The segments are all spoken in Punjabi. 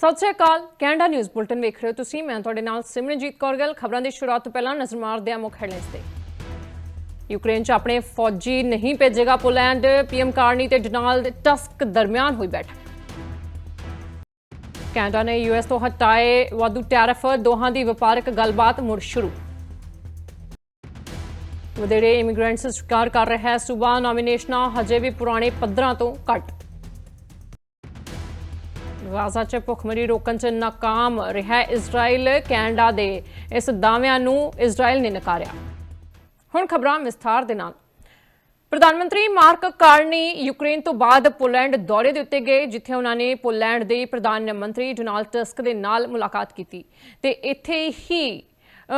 Sat Sri Akal, Canada news bulletin ਵੇਖ ਰਹੇ ਹੋ ਤੁਸੀਂ। ਮੈਂ ਤੁਹਾਡੇ ਨਾਲ ਸਿਮਰਨਜੀਤ ਕੌਰ ਗੱਲ। ਖਬਰਾਂ ਦੀ ਸ਼ੁਰੂਆਤ ਤੋਂ ਪਹਿਲਾਂ ਨਜ਼ਰ ਮਾਰਦੇ ਹਾਂ ਮੁੱਖ ਹੈਡਲਾਈਨਸ ਤੇ। ਯੂਕਰੇਨ 'ਚ ਆਪਣੇ ਫੌਜੀ ਨਹੀਂ ਭੇਜੇਗਾ ਪੋਲੈਂਡ। ਪੀਐਮ ਕਾਰਨੀ ਤੇ ਡੋਨਾਲਡ ਟਸਕ ਦਰਮਿਆਨ ਹੋਈ ਬੈਠਕ। ਕੈਨੇਡਾ ਨੇ ਯੂਐਸ ਤੋਂ ਹਟਾਏ ਵਾਧੂ ਟੈਰਿਫ। ਦੋਹਾਂ ਦੀ ਵਪਾਰਕ ਗੱਲਬਾਤ ਮੁੜ ਸ਼ੁਰੂ। ਵਧੇਰੇ ਇਮੀਗ੍ਰੈਂਟਸ ਸਵੀਕਾਰ ਕਰ ਰਿਹਾ ਹੈ। ਸੂਬਾ ਨੋਮੀਨੇਸ਼ਨਾਂ ਹਜੇ ਵੀ ਪੁਰਾਣੇ ਪੱਧਰਾਂ ਤੋਂ ਘੱਟ। ਗਾਜ਼ਾ 'ਚ ਭੁੱਖਮਰੀ ਰੋਕਣ 'ਚ ਨਾਕਾਮ ਰਿਹਾ ਇਜ਼ਰਾਈਲ ਕੈਨੇਡਾ ਦੇ। ਇਸ ਦਾਅਵਿਆਂ ਨੂੰ ਇਜ਼ਰਾਈਲ ਨੇ ਨਕਾਰਿਆ। ਹੁਣ ਖਬਰਾਂ ਵਿਸਥਾਰ ਦੇ ਨਾਲ। ਪ੍ਰਧਾਨ ਮੰਤਰੀ ਮਾਰਕ ਕਾਰਨੀ ਯੂਕਰੇਨ ਤੋਂ ਬਾਅਦ ਪੋਲੈਂਡ ਦੌਰੇ ਦੇ ਉੱਤੇ ਗਏ, ਜਿੱਥੇ ਉਹਨਾਂ ਨੇ ਪੋਲੈਂਡ ਦੇ ਪ੍ਰਧਾਨ ਮੰਤਰੀ ਡੋਨਾਲਡ ਟਸਕ ਦੇ ਨਾਲ ਮੁਲਾਕਾਤ ਕੀਤੀ। ਤੇ ਇੱਥੇ ਹੀ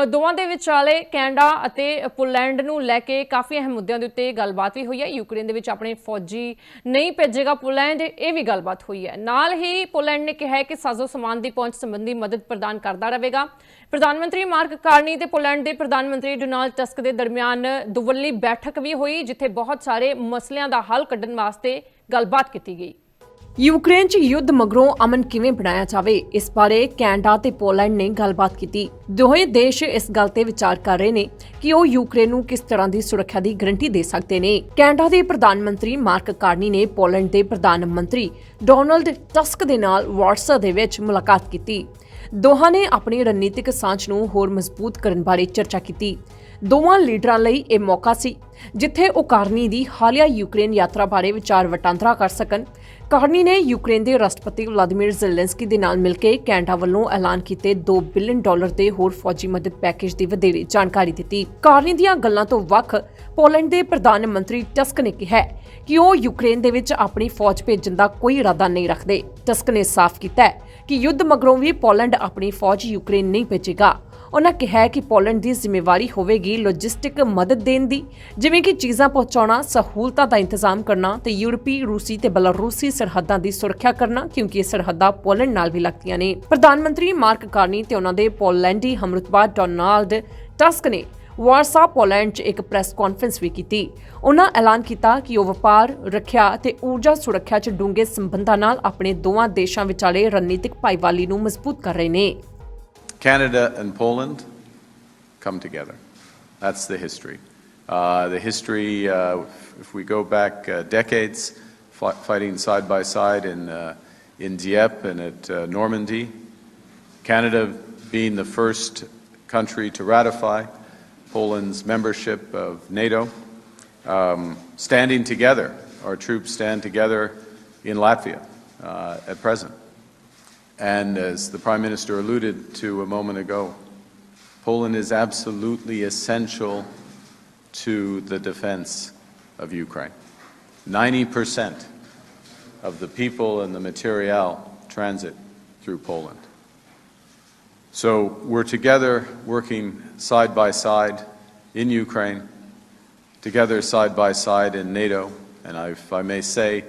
ਦੋਵਾਂ ਦੇ ਵਿਚਾਲੇ ਕੈਨੇਡਾ ਅਤੇ ਪੋਲੈਂਡ ਨੂੰ ਲੈ ਕੇ ਕਾਫੀ ਅਹਿਮ ਮੁੱਦਿਆਂ ਦੇ ਉੱਤੇ ਗੱਲਬਾਤ ਵੀ ਹੋਈ ਹੈ। ਯੂਕਰੇਨ ਦੇ ਵਿੱਚ ਆਪਣੇ ਫੌਜੀ ਨਹੀਂ ਭੇਜੇਗਾ ਪੋਲੈਂਡ, ਇਹ ਵੀ ਗੱਲਬਾਤ ਹੋਈ ਹੈ। ਨਾਲ ਹੀ ਪੋਲੈਂਡ ਨੇ ਕਿਹਾ ਹੈ ਕਿ ਸਾਜ਼ੋ ਸਮਾਨ ਦੀ ਪਹੁੰਚ ਸੰਬੰਧੀ ਮਦਦ ਪ੍ਰਦਾਨ ਕਰਦਾ ਰਹੇਗਾ। ਪ੍ਰਧਾਨ ਮੰਤਰੀ ਮਾਰਕ ਕਾਰਨੀ ਤੇ ਪੋਲੈਂਡ ਦੇ ਪ੍ਰਧਾਨ ਮੰਤਰੀ ਡੋਨਾਲਡ ਟਸਕ ਦੇ ਦਰਮਿਆਨ ਦੁਵੱਲੀ ਬੈਠਕ ਵੀ ਹੋਈ, ਜਿੱਥੇ ਬਹੁਤ ਸਾਰੇ ਮਸਲਿਆਂ ਦਾ ਹੱਲ ਕੱਢਣ ਵਾਸਤੇ ਗੱਲਬਾਤ ਕੀਤੀ ਗਈ। ਯੂਕਰੇਨ 'ਚ ਯੁੱਧ ਮਗਰੋਂ ਅਮਨ ਕਿਵੇਂ ਬਣਾਇਆ ਜਾਵੇ? ਇਸ ਬਾਰੇ ਕੈਨੇਡਾ ਤੇ ਪੋਲੈਂਡ ਨੇ ਗੱਲਬਾਤ ਕੀਤੀ। ਦੋਹੇ ਦੇਸ਼ ਇਸ ਗੱਲ ਤੇ ਵਿਚਾਰ ਕਰ ਰਹੇ ਨੇ ਕਿ ਉਹ ਯੂਕਰੇਨ ਨੂੰ ਕਿਸ ਤਰ੍ਹਾਂ ਦੀ ਸੁਰੱਖਿਆ ਦੀ ਗਰੰਟੀ ਦੇ ਸਕਦੇ ਨੇ। ਕੈਨੇਡਾ ਦੇ ਪ੍ਰਧਾਨ ਮੰਤਰੀ ਮਾਰਕ ਕਾਰਨੀ ਨੇ ਪੋਲੈਂਡ ਦੇ ਪ੍ਰਧਾਨ ਮੰਤਰੀ ਡੋਨਲਡ ਟਸਕ ਦੇ ਨਾਲ WhatsApp ਦੇ ਵਿੱਚ ਮੁਲਾਕਾਤ ਕੀਤੀ। ਦੋਹਾਂ ਨੇ ਆਪਣੀ ਰਣਨੀਤਿਕ ਸਾਂਝ ਨੂੰ ਹੋਰ ਮਜ਼ਬੂਤ ਕਰਨ ਬਾਰੇ ਚਰਚਾ ਕੀਤੀ। ਦੋਵਾਂ ਲੀਡਰਾਂ ਲਈ ਇਹ ਮੌਕਾ ਸੀ ਜਿੱਥੇ ਉਹ ਕਾਰਨੀ ਦੀ ਹਾਲੀਆ ਯੂਕਰੇਨ ਯਾਤਰਾ ਬਾਰੇ ਵਿਚਾਰ ਵਟਾਂਦਰਾ ਕਰ ਸਕਣ। ਕਾਰਨੀ ਨੇ ਯੂਕਰੇਨ ਦੇ ਰਾਸ਼ਟਰਪਤੀ ਵਲਾਦੀਮੀਰ ਜ਼ੈਲੈਂਸਕੀ ਦੇ ਨਾਲ ਮਿਲ ਕੇ ਕੈਨੇਡਾ ਵੱਲੋਂ ਐਲਾਨ ਕੀਤੇ 2 ਬਿਲੀਅਨ ਡਾਲਰ ਦੇ ਹੋਰ ਫੌਜੀ ਮਦਦ ਪੈਕੇਜ ਦੀ ਵਧੇਰੇ ਜਾਣਕਾਰੀ ਦਿੱਤੀ। ਕਾਰਨੀ ਦੀਆਂ ਗੱਲਾਂ ਤੋਂ ਵੱਖ ਪੋਲੈਂਡ ਦੇ ਪ੍ਰਧਾਨ ਮੰਤਰੀ ਟਸਕ ਨੇ ਕਿਹਾ ਕਿ ਉਹ ਯੂਕਰੇਨ ਦੇ ਵਿੱਚ ਆਪਣੀ ਫੌਜ ਭੇਜਣ ਦਾ ਕੋਈ ਇਰਾਦਾ ਨਹੀਂ ਰੱਖਦੇ। ਟਸਕ ਨੇ ਸਾਫ਼ ਕੀਤਾ ਕਿ ਯੁੱਧ ਮਗਰੋਂ ਵੀ ਪੋਲੈਂਡ ਆਪਣੀ ਫੌਜ ਯੂਕਰੇਨ ਨਹੀਂ ਭੇਜੇਗਾ। ਉਹਨਾਂ ਕਿਹਾ ਕਿ ਪੋਲੈਂਡ ਦੀ ਜ਼ਿੰਮੇਵਾਰੀ ਹੋਵੇਗੀ ਲੌਜਿਸਟਿਕ ਮਦਦ ਦੇਣ ਦੀ, ਜਿਵੇਂ ਕਿ ਚੀਜ਼ਾਂ ਪਹੁੰਚਾਉਣਾ, ਸਹੂਲਤਾਂ ਦਾ ਇੰਤਜ਼ਾਮ ਕਰਨਾ ਤੇ ਯੂਰਪੀ, ਰੂਸੀ ਤੇ ਬਲਾਰੂਸੀ ਸਰਹੱਦਾਂ ਦੀ ਸੁਰੱਖਿਆ ਕਰਨਾ, ਕਿਉਂਕਿ ਇਹ ਸਰਹੱਦਾਂ ਪੋਲੈਂਡ ਨਾਲ ਵੀ ਲੱਗਦੀਆਂ ਨੇ। ਪ੍ਰਧਾਨ ਮੰਤਰੀ ਮਾਰਕ ਕਾਰਨੀ ਤੇ ਉਹਨਾਂ ਦੇ ਪੋਲੈਂਡੀ ਹਮਰੁਤਬਾ ਡੋਨਾਲਡ ਟਸਕ ਨੇ ਵਾਰਸਾ ਪੋਲੈਂਡ 'ਚ ਇੱਕ ਪ੍ਰੈਸ ਕਾਨਫਰੰਸ ਵੀ ਕੀਤੀ। ਉਹਨਾਂ ਐਲਾਨ ਕੀਤਾ ਕਿ ਉਹ ਵਪਾਰ, ਰੱਖਿਆ ਤੇ ਊਰਜਾ ਸੁਰੱਖਿਆ 'ਚ ਡੂੰਘੇ ਸੰਬੰਧਾਂ ਨਾਲ ਆਪਣੇ ਦੋਵਾਂ ਦੇਸ਼ਾਂ ਵਿਚਾਲੇ ਰਣਨੀਤਿਕ ਭਾਈਵਾਲੀ ਨੂੰ ਮਜ਼ਬੂਤ ਕਰ ਰਹੇ ਨੇ। Canada and Poland come together. That's the history. Uh, the history, uh, if we go back uh, decades, fi- fighting side by side in, uh, in Dieppe and at uh, Normandy, Canada being the first country to ratify Poland's membership of NATO, um, standing together. Our troops stand together in Latvia uh, at present. And as the Prime Minister alluded to a moment ago, Poland is absolutely essential to the defense of Ukraine. 90% of the people and the material transit through Poland. So we're together working side by side in Ukraine, together side by side in NATO, and I, if I may say,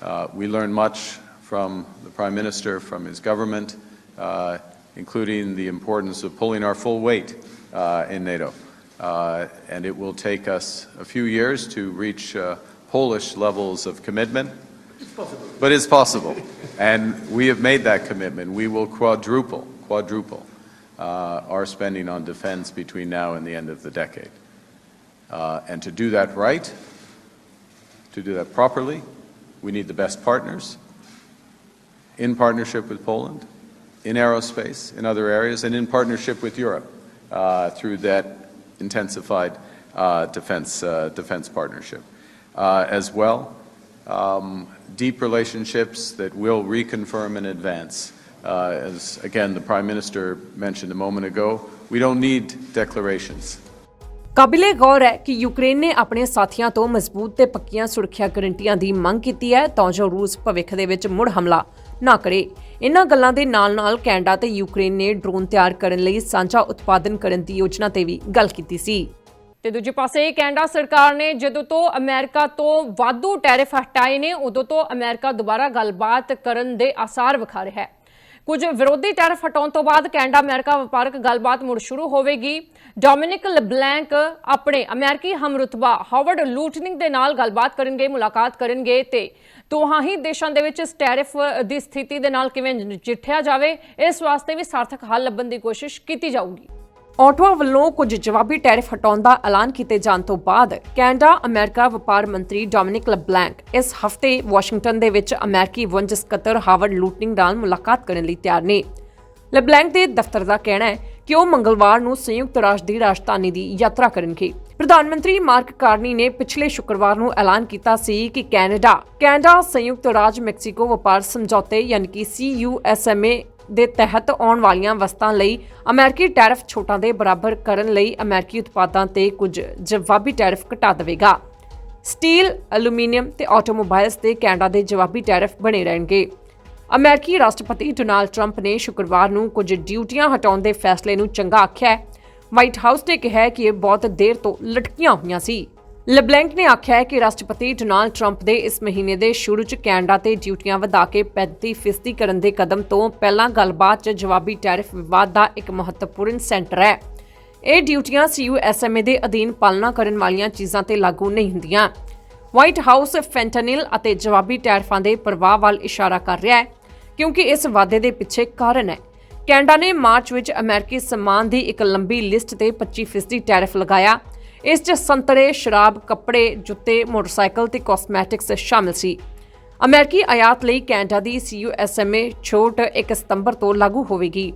uh, we learn much from the Prime Minister, from his government, uh, including the importance of pulling our full weight uh, in NATO. Uh, and it will take us a few years to reach uh, Polish levels of commitment. But it's possible. and we have made that commitment. We will quadruple, quadruple uh, our spending on defense between now and the end of the decade. Uh, and to do that right, to do that properly, we need the best partners in partnership with Poland, in aerospace, in other areas, and in partnership with Europe uh, through that intensified uh, defense, uh, defense partnership. Uh, as well, um, deep relationships that will reconfirm and advance. Uh, as again, the Prime Minister mentioned a moment ago, we don't need declarations. ਕਾਬਿਲੇ ਗੌਰ ਹੈ ਕਿ ਯੂਕਰੇਨ ਨੇ ਆਪਣੇ ਸਾਥੀਆਂ ਤੋਂ ਮਜ਼ਬੂਤ ਤੇ ਪੱਕੀਆਂ ਸੁਰੱਖਿਆ ਗਰੰਟੀਆਂ ਦੀ ਮੰਗ ਕੀਤੀ ਹੈ, ਤਾਂ ਜੋ ਰੂਸ ਭਵਿੱਖ ਦੇ ਵਿੱਚ ਮੁੜ ਹਮਲਾ ਨਾ ਕਰੇ। ਇਨ੍ਹਾਂ ਗੱਲਾਂ ਦੇ ਨਾਲ-ਨਾਲ ਕੈਨੇਡਾ ਤੇ ਯੂਕਰੇਨ ਨੇ ਡਰੋਨ ਤਿਆਰ ਕਰਨ ਲਈ ਸਾਂਝਾ ਉਤਪਾਦਨ ਕਰਨ ਦੀ ਯੋਜਨਾ ਤੇ ਵੀ ਗੱਲ ਕੀਤੀ ਸੀ। ਤੇ ਦੂਜੇ ਪਾਸੇ ਕੈਨੇਡਾ ਸਰਕਾਰ ਨੇ ਜਦੋਂ ਤੋਂ ਅਮਰੀਕਾ ਤੋਂ ਵਾਧੂ ਟੈਰਿਫ ਹਟਾਏ ਨੇ, ਉਦੋਂ ਤੋਂ ਅਮਰੀਕਾ ਦੁਬਾਰਾ ਗੱਲਬਾਤ ਕਰਨ ਦੇ ਆਸਾਰ ਵਿਖਾ ਰਿਹਾ ਹੈ। ਕੁਝ ਵਿਰੋਧੀ ਟੈਰਿਫ ਹਟਾਉਣ ਤੋਂ ਬਾਅਦ ਕੈਨੇਡਾ ਅਮਰੀਕਾ ਵਪਾਰਕ ਗੱਲਬਾਤ ਮੁੜ ਸ਼ੁਰੂ ਹੋਵੇਗੀ। ਡੋਮਿਨਿਕ ਲਬਲੈਂਕ ਆਪਣੇ ਅਮਰੀਕੀ ਹਮਰੁਤਬਾ ਹਾਵਰਡ ਲੂਟਨਿੰਗ ਦੇ ਨਾਲ ਗੱਲਬਾਤ ਕਰਨਗੇ, ਮੁਲਾਕਾਤ ਕਰਨਗੇ ਤੇ ਦੋਹਾਂ ਹੀ ਦੇਸ਼ਾਂ ਦੇ ਵਿੱਚ ਇਸ ਟੈਰਿਫ ਦੀ ਸਥਿਤੀ ਦੇ ਨਾਲ ਕਿਵੇਂ ਨਜਿੱਠਿਆ ਜਾਵੇ, ਇਸ ਵਾਸਤੇ ਵੀ ਸਾਰਥਕ ਹੱਲ ਲੱਭਣ ਦੀ ਕੋਸ਼ਿਸ਼ ਕੀਤੀ ਜਾਊਗੀ। ਆਟਵਾ ਵੱਲੋਂ ਕੁਝ ਜਵਾਬੀ ਟੈਰਿਫ ਹਟਾਉਣ ਦਾ ਐਲਾਨ ਕੀਤੇ ਜਾਣ ਤੋਂ ਬਾਅਦ ਕੈਨੇਡਾ, ਅਮਰੀਕਾ ਵਪਾਰ ਮੰਤਰੀ ਡੋਮਿਨਿਕ ਲਬਲੈਂਕ ਇਸ ਹਫ਼ਤੇ ਵਾਸ਼ਿੰਗਟਨ ਦੇ ਵਿੱਚ ਅਮਰੀਕੀ ਵੰਜ ਸਕੱਤਰ ਹਾਵਰਡ ਲੂਟਨਿੰਗ ਨਾਲ ਮੁਲਾਕਾਤ ਕਰਨ ਲਈ ਤਿਆਰ ਨੇ। ਲਬਲੈਂਕ ਦੇ ਦਫ਼ਤਰ ਦਾ ਕਹਿਣਾ ਹੈ ਕਿ ਉਹ ਮੰਗਲਵਾਰ ਨੂੰ ਸੰਯੁਕਤ ਰਾਸ਼ਟਰ ਦੀ ਰਾਜਧਾਨੀ ਦੀ ਯਾਤਰਾ ਕਰਨਗੇ। ਪ੍ਰਧਾਨ ਮੰਤਰੀ ਮਾਰਕ ਕਾਰਨੀ ਨੇ ਪਿਛਲੇ ਸ਼ੁੱਕਰਵਾਰ ਨੂੰ ਐਲਾਨ ਕੀਤਾ ਸੀ ਕਿ ਕੈਨੇਡਾ ਕੈਨੇਡਾ ਸੰਯੁਕਤ ਰਾਜ ਮੈਕਸੀਕੋ ਵਪਾਰ ਸਮਝੌਤੇ ਯਾਨੀ ਕਿ CUSMA ਦੇ ਤਹਿਤ ਆਉਣ ਵਾਲੀਆਂ ਵਸਤਾਂ ਲਈ ਅਮਰੀਕੀ ਟੈਰਿਫ ਛੋਟਾਂ ਦੇ ਬਰਾਬਰ ਕਰਨ ਲਈ ਅਮਰੀਕੀ ਉਤਪਾਦਾਂ ਤੇ ਕੁਝ ਜਵਾਬੀ ਟੈਰਿਫ ਘਟਾ ਦੇਵੇਗਾ। ਸਟੀਲ, ਐਲੂਮੀਨੀਅਮ ਤੇ ਆਟੋਮੋਬਾਈਲਸ ਤੇ ਕੈਨੇਡਾ ਦੇ ਜਵਾਬੀ ਟੈਰਿਫ ਬਣੇ ਰਹਿਣਗੇ। ਅਮਰੀਕੀ ਰਾਸ਼ਟਰਪਤੀ ਡੋਨਾਲਡ ਟਰੰਪ ਨੇ ਸ਼ੁੱਕਰਵਾਰ ਨੂੰ ਕੁਝ ਡਿਊਟੀਆਂ ਹਟਾਉਣ ਦੇ ਫੈਸਲੇ ਨੂੰ ਚੰਗਾ ਆਖਿਆ ਹੈ। ਵਾਈਟ ਹਾਊਸ ਨੇ ਕਿਹਾ ਕਿ ਇਹ ਬਹੁਤ ਦੇਰ ਤੋਂ ਲਟਕੀਆਂ ਹੋਈਆਂ ਸੀ। ਲਬਲੈਂਕ ਨੇ ਆਖਿਆ ਹੈ ਕਿ ਰਾਸ਼ਟਰਪਤੀ ਡੋਨਾਲਡ ਟਰੰਪ ਦੇ ਇਸ ਮਹੀਨੇ ਦੇ ਸ਼ੁਰੂ 'ਚ ਕੈਨੇਡਾ ਤੇ ਡਿਊਟੀਆਂ ਵਧਾ ਕੇ 35% ਕਰਨ ਦੇ ਕਦਮ ਤੋਂ ਪਹਿਲਾਂ ਗੱਲਬਾਤ 'ਚ ਜਵਾਬੀ ਟੈਰਿਫ ਵਿਵਾਦ ਦਾ ਇੱਕ ਮਹੱਤਵਪੂਰਨ ਸੈਂਟਰ ਹੈ। ਇਹ ਡਿਊਟੀਆਂ CUSMA ਦੇ ਅਧੀਨ ਪਾਲਣਾ ਕਰਨ ਵਾਲੀਆਂ ਚੀਜ਼ਾਂ ਤੇ ਲਾਗੂ ਨਹੀਂ ਹੁੰਦੀਆਂ। ਵਾਈਟ ਹਾਊਸ ਫੈਂਟਨਿਲ ਅਤੇ ਜਵਾਬੀ ਟੈਰਿਫਾਂ ਦੇ ਪ੍ਰਭਾਵ ਵੱਲ ਇਸ਼ਾਰਾ ਕਰ ਰਿਹਾ ਹੈ, ਕਿਉਂਕਿ ਇਸ ਵਾਅਦੇ ਦੇ ਪਿੱਛੇ ਕਾਰਨ ਹੈ। ਕੈਨੇਡਾ ਨੇ ਮਾਰਚ ਵਿੱਚ ਅਮਰੀਕੀ ਸਮਾਨ ਦੀ ਇੱਕ ਲੰਬੀ ਲਿਸਟ ਤੇ 25% ਟੈਰਿਫ ਲਗਾਇਆ। ਇਸ 'ਚ ਸੰਤਰੇ, ਸ਼ਰਾਬ, ਕੱਪੜੇ, ਜੁੱਤੇ, ਮੋਟਰਸਾਈਕਲ ਤੇ ਕਾਸਮੈਟਿਕਸ ਸ਼ਾਮਲ ਸੀ। ਅਮਰੀਕੀ ਆਯਾਤ ਲਈ ਕੈਨੇਡਾ ਦੀ CUSMA ਛੋਟ 1 ਸਤੰਬਰ ਤੋਂ ਲਾਗੂ ਹੋਵੇਗੀ।